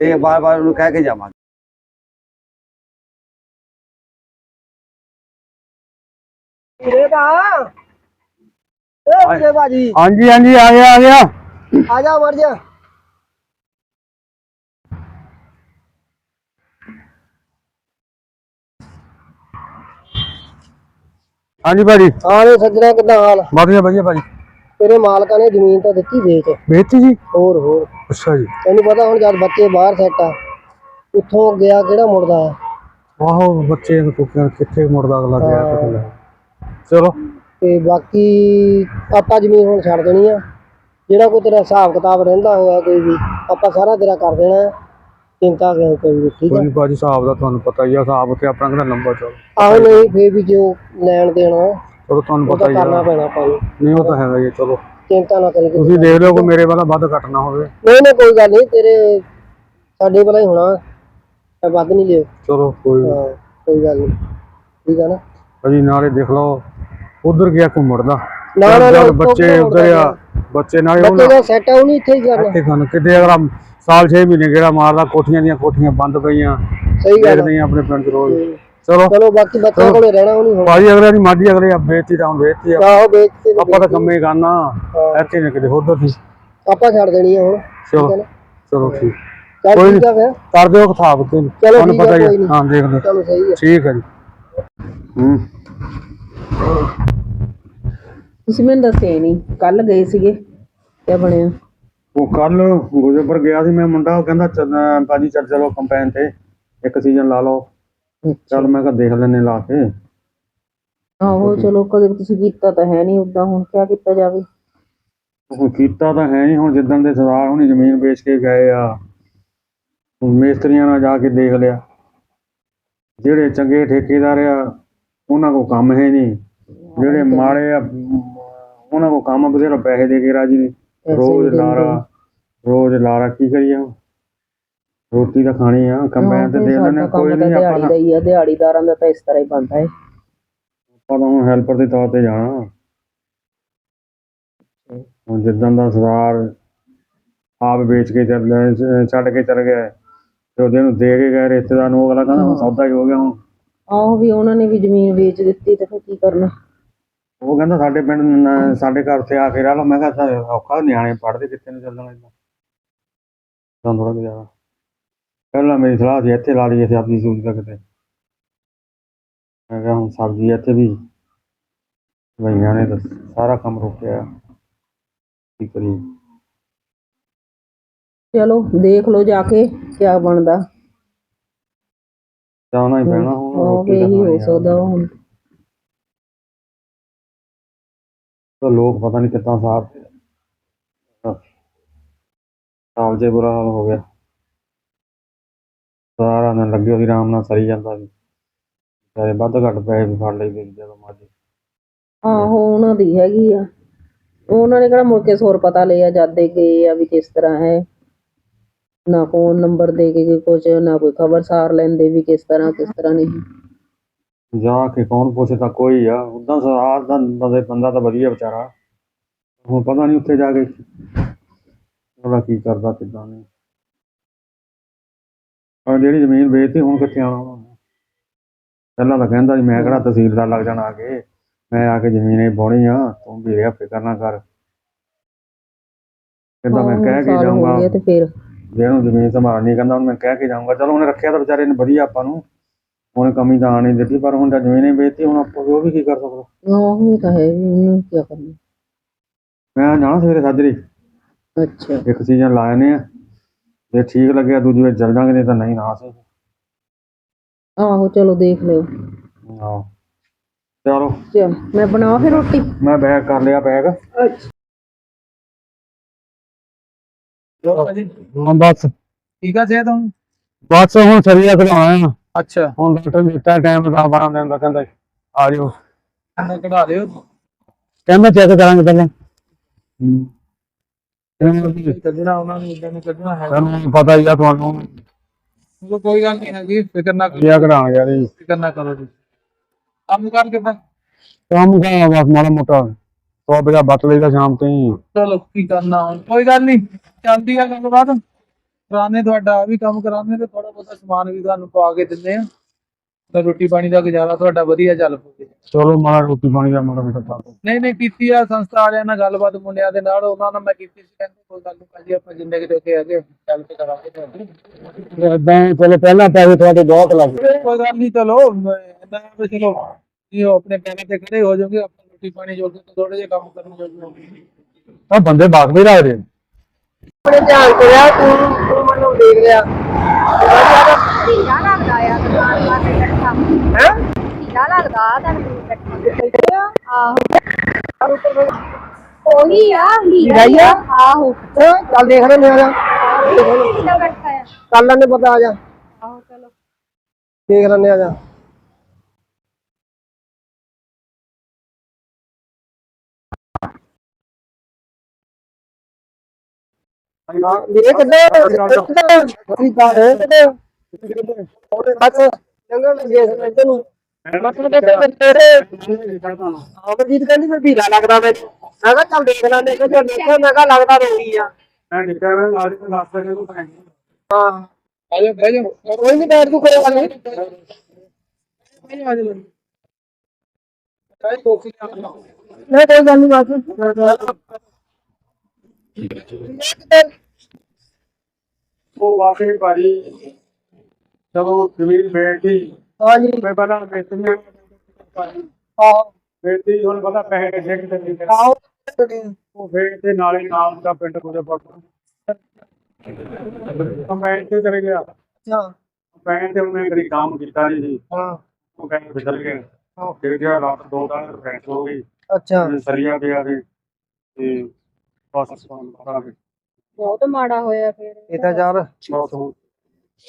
ਤੇ ਬਾਰ-ਬਾਰ ਉਹਨੂੰ ਕਹਿ ਕੇ ਜਾਵਾਂਗੇ। ਵੀਰੇ ਦਾ। ਏ ਵੀਰੇ ਬਾਜੀ ਹਾਂਜੀ ਹਾਂਜੀ ਆ ਗਿਆ ਆ ਗਿਆ। ਆ ਜਾ ਵੜ ਜਾ। ਹਾਂਜੀ ਭਾਜੀ। ਰੇ ਸੱਜਣਾ ਕਿੱਦਾਂ ਹਾਲ? ਵਧੀਆ ਵਧੀਆ ਭਾਜੀ। ਤੇਰੇ ਮਾਲਕਾਂ ਨੇ ਜ਼ਮੀਨ ਤਾਂ ਦਿੱਤੀ ਵੇਚ ਵੇਚੀ ਜੀ? ਹੋਰ ਹੋਰ। ਅੱਛਾ ਜੀ। ਤੈਨੂੰ ਪਤਾ ਹੁਣ ਜਦ ਬੱਚੇ ਬਾਹਰ ਸੈੱਟ ਆ ਉੱਥੋਂ ਗਿਆ ਕਿਹੜਾ ਮੁੜਦਾ ਆ? ਆਹੋ ਬੱਚੇ ਨੂੰ ਕੁੱਕਰ ਕਿੱਥੇ ਮੁੜਦਾ ਅਗਲਾ ਗਿਆ ਲੈ ਚਲੋ। ਤੇ ਬਾਕੀ ਆਪਾਂ ਜ਼ਮੀਨ ਹੁਣ ਛੱਡ ਦੇਣੀ ਆ। ਜਿਹੜਾ ਕੋਈ ਤੇਰਾ ਹਿਸਾਬ ਕਿਤਾਬ ਰਹਿੰਦਾ ਹੋਇਆ ਕੋਈ ਵੀ ਆਪਾਂ ਸਾਰਾ ਤੇਰਾ ਕਰ ਦੇਣਾ। ਹੈ। ਚਿੰਤਾ ਕਿਉਂ ਕਰੀ ਠੀਕ ਕੋਈ ਆ? ਨੀ ਭਾਜੀ ਹਿਸਾਬ ਦਾ ਤੁਹਾਨੂੰ ਪਤਾ ਹੀ ਆ ਹਿਸਾਬ ਉੱਤੇ ਆਪਣਾ ਕਿਹੜਾ ਲੰਬਾ ਚੱਲ। ਆਹੋ ਨਹੀਂ ਫੇਰ ਵੀ ਜੋ ਲੈਣ ਦੇਣਾ ਚਲੋ ਤੁਹਾਨੂੰ ਉਹ ਪਤਾ ਤਾਂ ਹੀ ਆ। ਕਰਨਾ ਪੈਣਾ ਆਪਾਂ ਨੂੰ ਨਹੀਂ ਉਹ ਤਾਂ ਹੈਗਾ ਹੀ ਆ, ਚਲੋ। ਚਿੰਤਾ ਨਾ ਕਰੀ ਤੁਸੀਂ ਦੇਖ ਲਿਓ ਕੋਈ ਮੇਰੇ ਵਾਲਾ ਵੱਧ ਘੱਟ ਨਾ ਹੋਵੇ। ਨਹੀਂ ਨਹੀਂ ਕੋਈ ਗੱਲ ਨਹੀਂ ਤੇਰੇ ਸਾਡੇ ਭਲਾ ਹੀ ਹੋਣਾ। ਤਾਂ ਵੱਧ ਨਹੀਂ ਲਿਓ ਚਲੋ ਕੋਈ ਨੀ। ਹਾਂ ਕੋਈ ਗੱਲ ਨਹੀਂ। ਠੀਕ ਆ ਨਾ? ਭਾਜੀ ਨਾਲੇ ਦੇਖ ਲਓ ਉਧਰ ਗਿਆ ਘੁੰਮੜਦਾ ਨਾ, ਨਾ, ਨਾ, ਉੱਤੋਂ ਬੱਚੇ ਘੁੰਮੜਦਾ ਉਧਰ ਆ। ਬੱਚੇ ਨਾਲੇ ਬੱਚੇ ਉਹਨਾਂ ਦਾ ਸੈੱਟ ਆ ਉਹ ਨਹੀਂ ਇੱਥੇ ਹੀ ਕਰਨਾ। ਇੱਥੇ ਖਾਣ ਕਿਤੇ ਅਗਰ ਆਹ ਸਾਲ 6 ਮਹੀਨੇ ਗੇੜਾ ਮਾਰਦਾ ਕੋਠੀਆਂ ਦੀਆਂ ਕੋਠੀਆਂ ਬੰਦ ਪਈਆਂ ਸਹੀ ਗੱਲ। ਦੇਖਦੇ ਆ ਆਪਣੇ ਪਿੰਡ ਚ ਰੋਜ਼ ਚਲੋ। ਚਲੋ ਬਾਕੀ ਬੱਚਿਆਂ ਕੋਲੇ ਰਹਿਣਾ ਉਹ ਨਹੀਂ ਹੋਣਾ। ਭਾਜੀ ਅਗਲੇ ਦੀ ਮਾਝੀ ਅਗਲੇ ਆ ਵੇਚੀ ਤਾਂ ਵੇਚੀ ਆ। ਆਹੋ ਵੇਚ ਆਪਾਂ ਤਾਂ ਕੰਮੇ ਕਰਨਾ ਇੱਥੇ ਨੇ ਕਿਤੇ ਉਧਰ ਸੀ ਆਪਾਂ ਛੱਡ ਦੇਣੀ ਆ ਹੁਣ ਚਲੋ ਹੈ ਚਲੋ ਠੀਕ। ਕੋਈ ਫਿਰ। ਕਰ ਦਿਓ ਕਿਤਾਬ ਤੇ ਚਲੋ ਤੁਹਾਨੂੰ ਪਤਾ ਹੀ। ਹਾਂ ਦੇਖ ਲਓ। ਚਲੋ ਸਹੀ ਆ। ਠੀਕ ਹੈ ਜੀ। ਹੂੰ। ਤੁਸੀਂ ਮੈਨੂੰ ਦੱਸਿਆ ਨਹੀਂ ਕੱਲ ਗਏ ਸੀਗੇ ਕਿਆ ਬਣਿਆ? ਉਹ ਕੱਲ ਗੁਜਰਪੁਰ ਗਿਆ ਸੀ ਮੈਂ ਮੁੰਡਾ ਉਹ ਕਹਿੰਦਾ ਚੱਲ, ਭਾਜੀ ਚੱਲ ਚਲੋ ਕੰਪੈਨ ਤੇ ਇੱਕ ਸੀਜ਼ਨ ਲਾ ਲਓ। ਚੱਲ ਮੈਂ ਕਿਹਾ ਦੇਖ ਲੈਨੇ ਲਾ ਕੇ। ਆਹੋ ਚਲੋ ਕਦੇ ਤੁਸੀਂ ਕੀਤਾ ਤਾਂ ਹੈ ਨਹੀਂ ਉਦਾਂ ਹੁਣ ਕਿਆ ਕੀਤਾ ਜਾਵੇ? ਹੁਣ ਕੀਤਾ ਤਾਂ ਹੈ ਨਹੀਂ ਹੁਣ ਜਿੱਦਣ ਦੇ ਸਰਦਾਰ ਹੁਣੀ ਜ਼ਮੀਨ ਵੇਚ ਕੇ ਗਏ ਆ ਹੁਣ ਮੇਸਤਰੀਆਂ ਨਾਲ ਜਾ ਕੇ ਦੇਖ ਲਿਆ। ਜਿਹੜੇ ਚੰਗੇ ਠੇਕੇਦਾਰ ਆ ਉਹਨਾਂ ਕੋ ਕੰਮ ਹੈ ਨਹੀਂ। ਜਿਹੜੇ ਮਾੜੇ ਆ ਉਹਨਾਂ ਕੋ ਕੰਮ ਬਥੇਰਾ ਪੈਸੇ ਦੇ ਕੇ ਰਾਜੀ ਨਹੀਂ ਰੋਜ਼ ਲਾਰਾ ਰੋਜ਼ ਲਾਰਾ ਕੀ ਕਰੀਏ ਹੁਣ? ਰੋਟੀ ਤਾਂ ਖਾਣੀ ਆ ਕੰਬਾਈਨ ਤੇ ਦੇ ਕੰਮ ਕੋਈ ਤਾਂ ਨਹੀਂ ਆਪਾਂ ਦਾ ਹੀ ਆ ਦਿਹਾੜੀਦਾਰਾਂ ਦਾ ਤਾਂ ਇਸ ਤਰ੍ਹਾਂ ਹੀ ਬਣਦਾ ਹੈ ਆਪਾਂ ਤਾਂ ਹੁਣ ਹੈਲਪਰ ਦੇ ਤੌਰ ਤੇ ਜਾਣਾ। ਹੁਣ ਜਿੱਦਾਂ ਦਾ ਸਰਦਾਰ ਆਪ ਵੇਚ ਕੇ ਚੱਲ ਅਹ ਛੱਡ ਕੇ ਚੱਲ ਗਿਆ ਤੇ ਉਹਦੇ ਨੂੰ ਦੇ ਕੇ ਗਏ ਰਿਸ਼ਤੇਦਾਰ ਨੂੰ ਉਹ ਅਗਲਾ ਕਹਿੰਦਾ ਹੁਣ ਸੌਦਾ ਹੀ ਹੋ ਗਿਆ ਹੁਣ। ਆਹੋ ਵੀ ਉਹਨਾਂ ਨੇ ਵੀ ਜ਼ਮੀਨ ਵੇਚ ਦਿੱਤੀ ਤੇ ਫਿਰ ਕੀ ਕਰਨਾ? ਉਹ ਕਹਿੰਦਾ ਸਾਡੇ ਪਿੰਡ ਨ- ਸਾਡੇ ਘਰ ਤੇ ਆ ਕੇ ਰਹਿ ਲਓ। ਮੈਂ ਕਿਹਾ ਔਖਾ ਨਿਆਣੇ ਪੜਦੇ ਕਿੱਥੇ ਨੂੰ ਚੱਲਣਾ ਇਦਾਂ ਤਾਂ? ਥੋੜਾ ਗੁਜ਼ਾਰਾ ਪਹਿਲਾਂ ਮੇਰੀ ਸਲਾਹ ਸੀ ਇੱਥੇ ਲਾ ਲਈਏ ਸਬਜ਼ੀ ਸੂਝ ਦਾ ਕਿਤੇ ਮੈਂ ਕਿਹਾ ਹੁਣ ਸਬਜ਼ੀ ਇੱਥੇ ਵੀ। ਭਈਆਂ ਨੇ ਤਾਂ ਸਾਰਾ ਕੰਮ ਰੋਕਿਆ। ਕੀ ਕਰੀਏ? ਚਲੋ ਦੇਖ ਲਓ ਜਾ ਕੇ ਕਿਆ ਬਣਦਾ। ਜਾਣਾ ਹੀ ਪੈਣਾ ਹੁਣ ਉਹ ਰੋਟੀ ਵੀ ਤਾਂ ਇਹੀ ਹੋ ਆ। ਸਕਦਾ ਹੁਣ। ਤਾਂ ਲੋਕ ਪਤਾ ਨਹੀਂ ਕਿੱਦਾਂ ਸਾਰ ਸਾਲ ਜੇ ਬੁਰਾ ਹਾਲ ਹੋ ਗਿਆ। ਸਾਰਾ ਦਿਨ ਲੱਗੇ ਉਹਦੀ ਆਰਾਮ ਨਾਲ ਸਰੀ ਜਾਂਦਾ ਸੀ। ਚਾਹੇ ਵੱਧ ਘੱਟ ਪੈਸੇ ਵੀ ਫੜ ਲਈਦੇ ਸੀ ਜਦੋਂ ਮਰਜ਼ੀ। ਆਹੋ, ਉਹਨਾਂ ਦੀ ਹੈਗੀ ਆ। ਉਹਨਾਂ ਨੇ ਕਿਹੜਾ ਮੁੜ ਕੇ ਸੌਰ ਪਤਾ ਲਿਆ, ਜਦ ਦੇ ਗਏ ਆ ਵੀ ਕਿਸ ਤਰ੍ਹਾਂ ਹੈ। ਨਾ ਫੋਨ ਨੰਬਰ ਦੇ ਕੇ ਗਏ ਕੁਛ, ਨਾ ਕੋਈ ਖਬਰ ਸਾਰ ਲੈਂਦੇ ਵੀ ਕਿਸ ਤਰ੍ਹਾਂ ਕਿਸ ਤਰ੍ਹਾਂ ਨਹੀਂ। ਜਾ ਕੇ ਕੌਣ ਪੁੱਛਦਾ ਕੋਈ ਆ। ਉਦਾਂ ਸਰਦਾਰ ਦਾ ਬੰਦੇ ਬੰਦਾ ਤਾਂ ਵਧੀਆ ਵਿਚਾਰਾ। ਹੁਣ ਪਤਾ ਨਹੀਂ ਉੱਥੇ ਜਾ ਕੇ ਉਹਦਾ ਕੀ ਕਰਦਾ ਕਿੱਦਾਂ ਨਹੀਂ। ਪਰ ਜਿਹੜੀ ਜ਼ਮੀਨ ਵੇਚਤੀ ਹੁਣ ਕਿੱਥੇ ਆਉਣਾ ਉਹਨਾਂ ਨੇ? ਪਹਿਲਾਂ ਤਾਂ ਕਹਿੰਦਾ ਸੀ ਮੈਂ ਕਿਹੜਾ ਤਹਿਸੀਲਦਾਰ ਲੱਗ ਜਾਣਾ ਆ ਕੇ ਮੈਂ ਆ ਕੇ ਜ਼ਮੀਨ ਹੀ ਬਾਉਣੀ ਆ ਤੂੰ ਵੀ ਰਿਹਾ ਫਿਕਰ ਨਾ ਕਰ। ਕਹਿੰਦਾ ਮੈਂ ਕਹਿ ਕੇ ਜਾਊਂਗਾ। ਤੇ ਫਿਰ। ਜੇ ਉਹਨੂੰ ਜ਼ਮੀਨ ਸੰਭਾਲਣੀ ਕਹਿੰਦਾ ਹੁਣ ਮੈਂ ਕਹਿ ਕੇ ਜਾਊਂਗਾ। ਚਲੋ ਉਹਨੇ ਰੱਖਿਆ ਤਾਂ ਵਿਚਾਰੇ ਨੇ ਵਧੀਆ ਆਪਾਂ ਨੂੰ। ਉਹਨੇ ਕਮੀ ਤਾਂ ਆਣ ਦਿੱਤੀ ਪਰ ਹੁਣ ਤਾਂ ਜ਼ਮੀਨ ਹੀ ਵੇਚਤੀ ਹੁਣ ਆਪਾਂ ਉਹ ਵੀ ਕੀ ਕਰ ਸਕਦਾ? ਆਹੋ ਇਹ ਤਾਂ ਹੈ ਵੀ ਉਹਨੂੰ ਕੀ ਕਰਨਾ? ਮੈਂ ਜਾਣਾ ਸਵੇਰੇ ਸਾਜਰੀ। ਅੱਛਾ। ਇੱਕ ਸੀਜ਼ਨ ਲਾ ਆਨੇ ਆ। ਜੇ ਠੀਕ ਲੱਗਿਆ ਦੂਜੀ ਵਾਰ ਚੱਲ ਜਾਾਂਗੇ ਨਹੀਂ ਤਾਂ ਨਹੀਂ ਨਾ ਸਹੀ ਆਹੋ ਚਲੋ ਦੇਖ ਲਿਓ। ਹਾਂ ਚਲੋ। ਚਲ ਮੈਂ ਬਣਾਵਾਂ ਫਿਰ ਰੋਟੀ? ਮੈਂ ਬੈਗ ਕਰ ਲਿਆ ਬੈਗ। ਅੱਛਾ। ਹਾਂ ਬਸ। ਠੀਕ ਆ ਸਿਹਤ ਹੁਣ? ਬਸ ਹੁਣ ਸਰੀਆ ਕਢਾਉਣਾ ਅੱਛਾ। ਹੁਣ ਡਾਕਟਰ ਦਿੱਤਾ ਟਾਈਮ ਦਾ 12 ਦਿਨ ਦਾ ਕਹਿੰਦਾ ਆ ਜਿਓ। ਮੈਂ ਕਢਾ ਲਿਓ? ਕਹਿੰਦਾ ਚੈੱਕ ਕਰਾਂਗੇ ਪਹਿਲਾਂ। ਹੂੰ। ਕਹਿੰਦਾ ਕੱਢਣਾ ਉਹਨਾਂ ਨੂੰ ਇਦਾਂ ਨਹੀਂ ਕੱਢਣਾ ਹੈ ਤੁਹਾਨੂੰ ਪਤਾ ਹੀ ਆ ਤੁਹਾਨੂੰ। ਚਲੋ ਕੋਈ ਗੱਲ ਨਹੀਂ ਹੈਗੀ ਫਿਕਰ ਨਾ ਕਰੋ। ਲਿਆ ਕਢਾਉਣ ਯਾਰ ਇਹ ਫਿਕਰ ਨਾ ਕਰੋ ਜੀ ਕੰਮ ਕਰ ਕਿਦਾਂ? ਕੰਮ ਕਾ ਬਸ ਮਾੜਾ ਮੋਟਾ। ਸੌ ਰੁਪਇਆ ਬੱਤ ਲਈਦਾ ਸ਼ਾਮ ਤੋਂ ਚਲੋ ਕੀ ਕਰਨਾ ਹੁਣ ਕੋਈ ਗੱਲ ਨਹੀਂ। ਚੱਲਦੀ ਆ ਗੱਲਬਾਤ। ਕਰਾਣੇ ਤੁਹਾਡਾ ਆਹ ਵੀ ਕੰਮ ਕਰਾਣੇ ਤੇ ਥੋੜਾ ਬਹੁਤਾ ਸਮਾਨ ਵੀ ਤੁਹਾਨੂੰ ਪਵਾ ਕੇ ਦਿੰਦੇ ਆ। ਤਾਂ ਰੋਟੀ ਪਾਣੀ ਦਾ ਗੁਜ਼ਾਰਾ ਤੁਹਾਡਾ ਵਧੀਆ ਚੱਲ ਪੂਗਾ ਚਲੋ ਮਾੜਾ ਰੋਟੀ ਪਾਣੀ ਦਾ ਮਾੜਾ ਮੋਟਾ ਲਓ। ਨਹੀਂ ਨਹੀਂ ਕੀਤੀ ਆ ਸੰਸਥਾ ਵਾਲਿਆਂ ਨਾਲ ਗੱਲਬਾਤ ਮੁੰਡਿਆਂ ਦੇ ਨਾਲ ਉਹਨਾਂ ਨਾਲ ਮੈਂ ਕੀਤੀ ਸੀ ਕਹਿੰਦੇ ਕੋਈ ਗੱਲ ਨਹੀਂ ਭਾਜੀ ਆਪਾਂ ਜਿੰਨੇ ਕਿ ਹੈਗੇ ਚੱਲ ਕੇ ਕਰਾਂਗੇ ਤੁਹਾਡੀ। ਇਦਾਂ ਚਲੋ ਪਹਿਲਾਂ ਪੈਸੇ ਤੁਹਾਡੇ ਬਹੁਤ ਲੱਗ ਕੋਈ ਗੱਲ ਨਹੀਂ ਚਲੋ ਇੰਨਾ ਵੀ ਚਲੋ ਜੀ ਉਹ ਆਪਣੇ ਪੈਰਾਂ ਤੇ ਖੜੇ ਹੋ ਜਾਓਗੇ ਆਪਾਂ ਰੋਟੀ ਪਾਣੀ ਜੋਗੇ ਥੋੜੇ ਜਿਹਾ ਕੰਮ ਕਰਨ ਜੋਗੇ ਆ ਬੰਦੇ ਬਾਗ ਵੀ ਰੱਖਦੇ ਨੇ ਆਪਣੇ ਧਿਆਨ ਕਰਿਆ ਤੂੰ। ਤੂੰ ਦੇਖ ਲਿਆ ਢੀਲਾ ਲੱਗਦਾ ਆ ਦੁਕਾਨ ਲਾ ਕੇ ਬੈਠਾ ਹੈ ਢੀਲਾ ਲੱਗਦਾ ਤੁਹਾਨੂੰ ਬੈਠਾ ਆਹੋ ਉਹੀ ਆ। ਢੀਲਾ ਹੀ? ਆ ਆਹੋ ਚੱਲ ਦੇਖ ਲੈਂਦੇ ਆ ਢੀਲਾ ਬੈਠਾ ਆ ਕਰ ਲੈਂਦੇ ਪਤਾ ਆ ਜਾ। ਆਹੋ ਚਲੋ ਦੇਖ ਲੈਂਦੇ ਆ ਜਾ। ਮੇਰੇ ਕਿੱਦਾਂ ਅਸੀਂ ਕਾ ਹੈ ਕਿੱਦਾਂ ਉਹਦੇ ਬਸ ਜੰਗਲ ਦੇ ਇੱਧਰ ਨੂੰ ਅਮਰਜੀਤ ਕਹਿੰਦੀ ਮੈਂ ਭੀੜਾ ਲੱਗਦਾ ਮੈਂ ਮੈਂ ਕਿਹਾ ਚੱਲ ਦੇਖ ਲੈਂਦੇ ਕਿ ਜੇ ਦੇਖਿਆ ਮੈਂ ਕਿਹਾ ਲੱਗਦਾ ਰੋਗੀ ਆ ਮੈਂ ਨਿਕਲ ਰਿਹਾ ਲਾਜ ਤੇ ਲਾਸਟ ਤੇ ਨੂੰ ਪੈਂਦੀ ਹਾਂ ਆਜੋ ਬਹਿ ਜਾਓ ਕੋਈ ਨਹੀਂ ਬੈਠ ਤੂੰ ਕਰੇ ਗੱਲ ਨਹੀਂ ਆ ਜਾਓ ਕਾਈ ਕੋਕੀ ਨਹੀਂ ਕੋਈ ਗੱਲ ਨਹੀਂ ਬਸ। ਉਹ ਵਾਕਈ ਭਾਜੀ ਚਲੋ ਜ਼ਮੀਨ ਬੇਟੀ ਹਾਂਜੀ। ਮੈਂ ਪਹਿਲਾਂ ਵੇਚਣੀ ਆਹੋ। ਵੇਚੀ ਹੁਣ ਪਤਾ ਪੈਸੇ ਕਿੱਥੇ ਕਿੱਥੇ ਨਿਕਲ ਆਹੋ। ਉਹ ਫੇਰ ਤੇ ਨਾਲੇ ਨਾਮ ਦਾ ਪਿੰਡ ਕੋਲੇ ਪੜਦਾ ਮੈਂ ਇੱਥੇ ਚਲੇ ਗਿਆ। ਅੱਛਾ। ਮੈਂ ਤੇ ਉਹਨੇ ਕਦੀ ਕੰਮ ਕੀਤਾ ਨਹੀਂ ਸੀ। ਹਾਂ। ਉਹ ਕਹਿੰਦੇ ਫਿਸਲ ਗਏ। ਫਿਰ ਗਿਆ ਰਾਤ ਦੋ ਦਾ ਫਰੈਂਚ ਹੋ ਗਈ। ਅੱਛਾ। ਸਰੀਆ ਪਿਆ ਸੀ। ਤੇ ਬਸ। ਸਮਾਨ ਪਤਾ ਵੀ ਬਹੁਤ ਮਾੜਾ ਹੋਇਆ ਫਿਰ। ਇਹ ਤਾਂ ਯਾਰ ਬਹੁਤ ਹੋ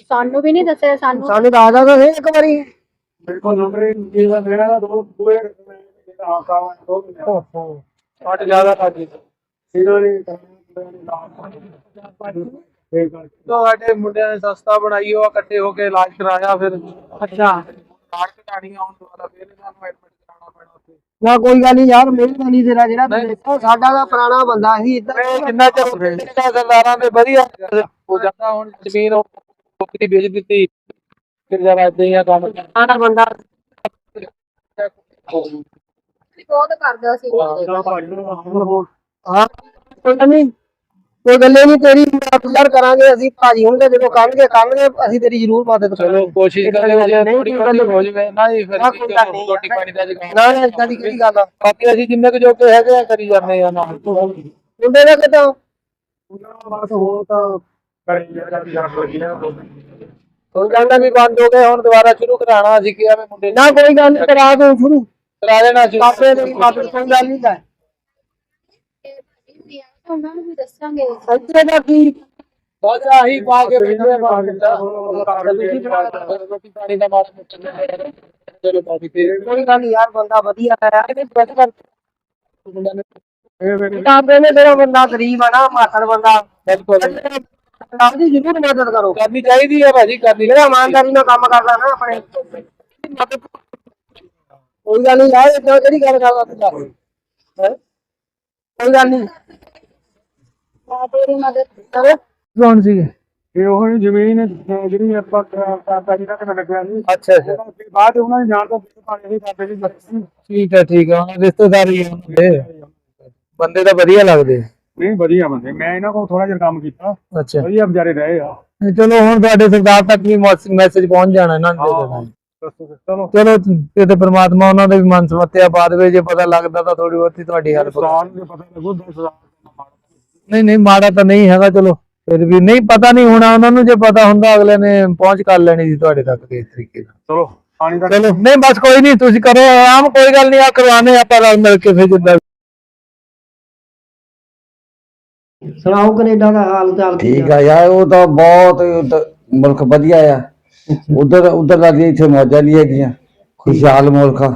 ਸਾਨੂੰ ਵੀ ਨਹੀਂ ਦੱਸਿਆ ਸਾਨੂੰ ਸਾਨੂੰ ਦੱਸਦਾ ਤਾਂ ਸਹੀ ਇੱਕ ਵਾਰੀ। ਬਿਲਕੁਲ ਨੰਬਰ ਇਹ ਦਾ ਮੇਰਾ ਦਾ ਦੋ ਦੋ ਹਾਂ ਕਾਵਾ ਦੋ ਮਹੀਨੇ ਓਹੋ ਅੱਟ ਜ਼ਿਆਦਾ ਖਾਜੀ ਇਹਨਾਂ ਨੇ ਇਹ ਗੱਲ ਤੁਹਾਡੇ ਮੁੰਡਿਆਂ ਨੇ ਸਸਤਾ ਬਣਾਈ ਉਹ ਇਕੱਠੇ ਹੋ ਕੇ ਇਲਾਜ ਕਰਾਇਆ ਫਿਰ। ਅੱਛਾ। ਕਾਰਡ ਕਟਾਣੀ ਆਉਣ ਦੁਆਰਾ ਫਿਰ ਇਹਨਾਂ ਨੂੰ ਐਡਮਿਟ ਨਾ ਕੋਈ ਗੱਲ ਨਹੀਂ ਯਾਰ ਮਿਹਰਬਾਨੀ ਤੇਰਾ ਜਿਹੜਾ ਤੂੰ ਦੇਖੋ ਸਾਡਾ ਦਾ ਪੁਰਾਣਾ ਬੰਦਾ ਸੀ ਇਦਾਂ ਜਿੰਨਾ ਚਿਰ ਪਿਛਲੇ ਸਰਦਾਰਾਂ ਦੇ ਵਧੀਆ। ਹੋ ਜਾਂਦਾ ਹੁਣ ਜ਼ਮੀਨ ਉਹ ਦੀ ਵੇਚ ਦਿੱਤੀ। ਫਿਰ ਜਰਾ ਇਦਾਂ ਹੀ ਆ ਕੰਮ। ਪੁਰਾਣਾ ਬੰਦਾ। ਬਹੁਤ ਕਰਦਾ ਸੀ। ਹਾਂ। ਕੋਈ ਨਹੀਂ ਕੋਈ ਗੱਲ ਨਹੀਂ ਤੇਰੀ ਮਦਦ ਕਰਾਂਗੇ ਅਸੀਂ ਭਾਜੀ ਹੁਣ ਤੇ ਜਦੋਂ ਕਰਨਗੇ ਕਰਨਗੇ ਅਸੀਂ ਤੇਰੀ ਜ਼ਰੂਰ ਮਦਦ ਚਲੋ ਕਰਾਂਗੇ। ਕੋਸ਼ਿਸ਼ ਕਰਿਓ ਜੇ ਥੋੜੀ ਗੱਲ ਹੋ ਜਵੇ ਨਾ ਜੀ ਫਿਰ ਨਾ, ਕੀ ਕੋਈ ਗੱਲ ਕਰੋ, ਨਹੀਂ। ਰੋਟੀ। ਪਾਣੀ ਦਾ ਜਗਾਉਂ ਨਾ ਨਾ ਇਦਾਂ ਦੀ ਕਿਹੜੀ ਗੱਲ ਆ? ਬਾਕੀ ਅਸੀਂ ਜਿੰਨੇ ਕੁ ਜੋਗੇ ਹੈਗੇ ਆ ਕਰੀ ਜਾਂਦੇ ਆ ਨਾਲ। ਮੁੰਡੇ ਦਾ ਕਿਦਾਂ? ਬਸ ਹੁਣ ਤਾਂ ਕਰੀ ਜਾ ਕੇ ਜਾਣ ਲੱਗੀ ਨਾ ਹੁਣ ਕਹਿੰਦਾ ਵੀ ਬੰਦ ਹੋ ਗਏ ਹੁਣ ਦੁਬਾਰਾ ਸ਼ੁਰੂ ਕਰਾਣਾ ਅਸੀਂ ਕਿਹਾ ਵੀ ਮੁੰਡੇ ਨਾ ਕੋਈ ਗੱਲ ਨਹੀਂ ਕਰਾ ਦੋ ਸ਼ੁਰੂ। ਕਰਾ ਦੇਣਾ ਸ਼ੁਰੂ। ਆਪੇ ਤੇਰੀ ਮਦਦ ਕੋਈ ਗੱਲ ਨਹੀਂ ਕਰ ਉਹਨਾਂ ਨੂੰ ਵੀ ਦੱਸਾਂਗੇ ਇੱਥੇ ਦਾ ਕੀ ਬਸ ਆਹੀ ਪਾ ਕੇ ਬਿਜਲੇ ਪਾ ਕੇ ਰੋਟੀ ਪਾਣੀ ਦਾ ਮਾੜਾ ਮੋਟਾ ਚਲੋ ਬਾਕੀ ਤੇ ਕੋਈ ਗੱਲ ਯਾਰ ਬੰਦਾ ਵਧੀਆ ਹੈ ਇਹਦੇ ਬਸ ਕਰ ਮੁੰਡਾ ਨੇ ਇਹ ਨੇ ਤੇਰਾ ਬੰਦਾ ਗਰੀਬ ਆ ਨਾ ਮਾਤੜ ਬੰਦਾ ਬਿਲਕੁਲ ਆਪਦੀ ਜ਼ਰੂਰ ਮਦਦ ਕਰੋ ਕਰਨੀ ਚਾਹੀਦੀ ਹੈ ਭਾਜੀ ਕਰਨੀ ਜਿਹੜਾ ਇਮਾਨਦਾਰੀ ਨਾਲ ਕੰਮ ਕਰਦਾ ਨਾ ਆਪਣੇ। ਕੋਈ ਗੱਲ ਨਹੀਂ ਯਾਰ ਇਦਾਂ ਕਿਹੜੀ ਗੱਲ ਕਰਦਾ ਤੂੰ ਕੋਈ ਗੱਲ ਨਹੀਂ। ਮੈਂ ਤੇਰੀ ਮਦਦ ਕਰੋ ਕੌਣ ਸੀ ਇਹ ਉਹ ਹੀ ਜ਼ਮੀਨ ਅਹ ਜਿਹੜੀ ਆਪਾਂ ਕਾਪਾ ਜਿਹੜਾ ਤੇ ਮੈਂ ਲੱਗਿਆ ਸੀ। ਅੱਛਾ ਅੱਛਾ। ਉਹਨਾਂ ਦੇ ਬਾਅਦ ਉਹਨਾਂ ਨੇ ਜਾਣ ਤੋਂ ਪਾਣੀ ਨਹੀਂ ਕਰਦੇ ਸੀ। ਠੀਕ ਹੈ ਠੀਕ ਹੈ। ਉਹਨਾਂ ਰਿਸ਼ਤੇਦਾਰੀ ਹੈ ਉਹਨਾਂ ਦੇ ਬੰਦੇ ਤਾਂ ਵਧੀਆ ਲੱਗਦੇ। ਨਹੀਂ ਵਧੀਆ ਬੰਦੇ। ਮੈਂ ਇਹਨਾਂ ਕੋਲ ਥੋੜਾ ਜਿਹਾ ਕੰਮ ਕੀਤਾ। ਅੱਛਾ। ਵਧੀਆ ਵਿਚਾਰੇ ਰਹੇ ਆ। ਚਲੋ ਹੁਣ ਤੁਹਾਡੇ ਸਰਦਾਰ ਤੱਕ ਵੀ ਮੈਸੇਜ ਪਹੁੰਚ ਜਾਣਾ ਇਹਨਾਂ ਦੇ ਦੇਣਾ। ਦੱਸੋ ਫਿਰ, ਚਲੋ। ਚਲੋ ਤੇ ਤੇ ਪ੍ਰਮਾਤਮਾ ਉਹਨਾਂ ਦੇ ਵੀ ਮਨ ਸਮੱਤਿਆ ਪਾ ਦੇਵੇ ਜੇ ਪਤਾ ਲੱਗਦਾ ਤਾਂ ਥੋੜੀ ਬਹੁਤੀ ਤੁਹਾਡੀ ਹੈਲਪ ਨੂੰ ਪਤਾ ਲੱਗੂ ਦੋ ਸਰਦਾਰ ਨਹੀਂ ਨਹੀਂ ਮਾੜਾ ਤਾਂ ਨਹੀਂ ਹੈਗਾ ਚਲੋ। ਫਿਰ ਵੀ ਨਹੀਂ ਪਤਾ ਨਹੀਂ ਹੋਣਾ ਉਹਨਾਂ ਨੂੰ ਜੇ ਪਤਾ ਹੁੰਦਾ ਅਗਲੇ ਨੇ ਪਹੁੰਚ ਕਰ ਲੈਣੀ ਸੀ ਤੁਹਾਡੇ ਤੱਕ ਇਸ ਤਰੀਕੇ ਨਾਲ। ਚਲੋ ਪਾਣੀ ਦਾ ਚਲੋ ਨਹੀਂ ਬਸ ਕੋਈ ਨਹੀਂ ਤੁਸੀਂ ਕਰੋ ਆਰਾਮ ਕੋਈ ਗੱਲ ਨਹੀਂ ਆ ਕਰਵਾਣੇ ਆਪਾਂ ਰਲ ਮਿਲ ਕੇ ਫਿਰ ਜਿੱਦਾਂ ਸੁਣਾਓ ਕੈਨੇਡਾ ਦਾ ਹਾਲ ਚਾਲ ਕੀ ਠੀਕ ਆ ਯਾਰ ਉਹ ਤਾਂ ਬਹੁਤ ਮੁਲਕ ਵਧੀਆ ਆ। ਉਧਰ ਉਧਰ ਲੱਗੀ ਇੱਥੇ ਮੌਜਾਂ ਨਹੀਂ ਹੈਗੀਆਂ। ਖੁਸ਼ਹਾਲ ਮੁਲਕ ਆ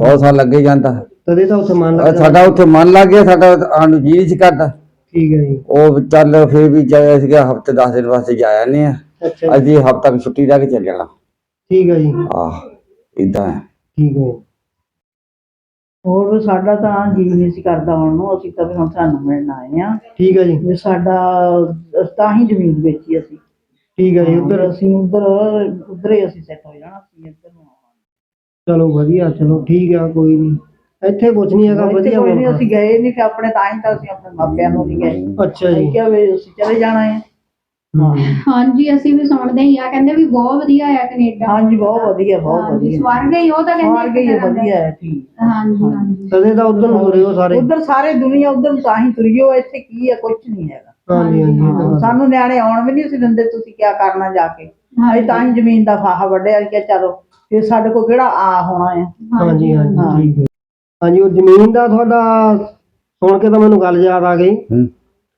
ਬਹੁਤ ਸਾਲ ਲੱਗੇ ਜਾਂਦਾ। ਤਦੇ ਤਾਂ ਉੱਥੇ ਮਨ ਲੱਗਦਾ। ਸਾਡਾ ਉੱਥੇ ਮਨ ਲੱਗ ਗਿਆ ਸਾਡਾ ਆਉਣ ਨੂੰ ਜੀ ਨਹੀਂ ਕਰਦਾ। ਠੀਕ ਹੈ ਜੀ। ਉਹ ਚੱਲ ਫਿਰ ਵੀ ਜਾਇਆ ਸੀਗਾ ਹਫ਼ਤੇ 10 ਦਿਨ ਵਾਸਤੇ ਜਾਇਆ ਨਹੀਂ ਆ ਅੱਛਾ ਅਸੀਂ ਹਫਤਾ ਕੁ ਛੁੱਟੀ ਲੈ ਕੇ ਚੱਲ ਜਾਣਾ। ਠੀਕ ਹੈ ਜੀ। ਆਹ ਇਦਾਂ ਹੈ। ਠੀਕ ਹੈ। ਹੋਰ ਸਾਡਾ ਤਾਂ ਜੀ ਨਹੀਂ ਸੀ ਕਰਦਾ ਆਉਣ ਨੂੰ ਅਸੀਂ ਤਾਂ ਵੀ ਹੁਣ ਸਾਨੂੰ ਮਿਲਣ ਆਏ ਆ ਠੀਕ ਹੈ ਜੀ। ਵੀ ਸਾਡਾ ਤਾਂ ਹੀ ਜ਼ਮੀਨ ਵੇਚੀ ਅਸੀਂ। ਠੀਕ ਹੈ ਜੀ ਉਧਰ। ਅਸੀਂ ਉਧਰ ਉਧਰ ਹੀ ਅਸੀਂ ਸੈੱਟ ਹੋ ਜਾਣਾ ਸੀ ਇੱਧਰ ਨੂੰ ਆਵਾਂਗੇ ਚਲੋ ਵਧੀਆ ਚਲੋ ਠੀਕ ਆ ਕੋਈ ਨਹੀਂ ਇੱਥੇ ਕੁਝ ਨਹੀਂ ਹੈਗਾ ਇੱਥੇ ਵਧੀਆ ਕੋਈ ਨਹੀਂ। ਅਸੀਂ ਗਏ ਨਹੀਂ ਕਿ ਆਪਣੇ ਤਾਂ ਹੀ ਤਾਂ ਅਸੀਂ ਆਪਣੇ ਮਾਪਿਆਂ ਨੂੰ ਨਹੀਂ ਗਏ। ਅੱਛਾ ਜੀ। ਕਿਹਾ ਵੀ ਅਸੀਂ ਚਲੇ ਜਾਣਾ ਹੈ। ਹਮ। ਹਾਂਜੀ ਅਸੀਂ ਵੀ ਸੁਣਦੇ ਹੀ ਆ ਕਹਿੰਦੇ ਵੀ ਬਹੁਤ ਵਧੀਆ ਆ ਕੈਨੇਡਾ। ਹਾਂਜੀ ਬਹੁਤ ਵਧੀਆ ਬਹੁਤ ਹਾਂਜੀ, ਵਧੀਆ। ਸਵਰਗ ਹੀ ਉਹ ਤਾਂ ਕਹਿੰਦੇ ਮਾਰ ਗਈ ਹੈ ਵਧੀਆ ਹੈ ਠੀਕ। ਹਾਂਜੀ ਹਾਂਜੀ। ਤਦੇ ਤਾਂ ਉਧਰ ਨੂੰ ਤੁਰੇ ਹੋ ਸਾਰੇ। ਉਧਰ ਸਾਰੇ ਦੁਨੀਆ ਉਧਰ ਤਾਂ ਹੀ ਤੁਰਿਓ ਇੱਥੇ ਕੀ ਹੈ ਕੁਝ ਨਹੀਂ ਹੈਗਾ। ਹਾਂਜੀ ਹਾਂਜੀ ਇਹ ਤਾਂ ਗੱਲ। ਸਾਨੂੰ ਨਿਆਣੇ ਆਉਣ ਵੀ ਨਹੀਂ ਸੀ ਦਿੰਦੇ ਤੁਸੀਂ ਕੀ ਕਰਨਾ ਜਾ ਕੇ? ਅਸੀਂ ਤਾਂ ਹੀ ਜ਼ਮੀਨ ਦਾ ਫਾਹਾ ਵੱਢਿਆ ਕਿ ਚਲੋ ਫਿਰ ਸਾਡੇ ਕੋਲ ਕਿਹੜਾ ਆ ਹੋਣਾ ਹੈ? ਹਾਂਜੀ ਹਾਂਜੀ ਹਾਂ। ਠੀਕ ਹੈ। ਹਾਂਜੀ ਉਹ ਜ਼ਮੀਨ ਦਾ ਤੁਹਾਡਾ ਸੁਣ ਕੇ ਤਾਂ ਮੈਨੂੰ ਗੱਲ ਯਾਦ ਆ ਗਈ। ਹੂੰ।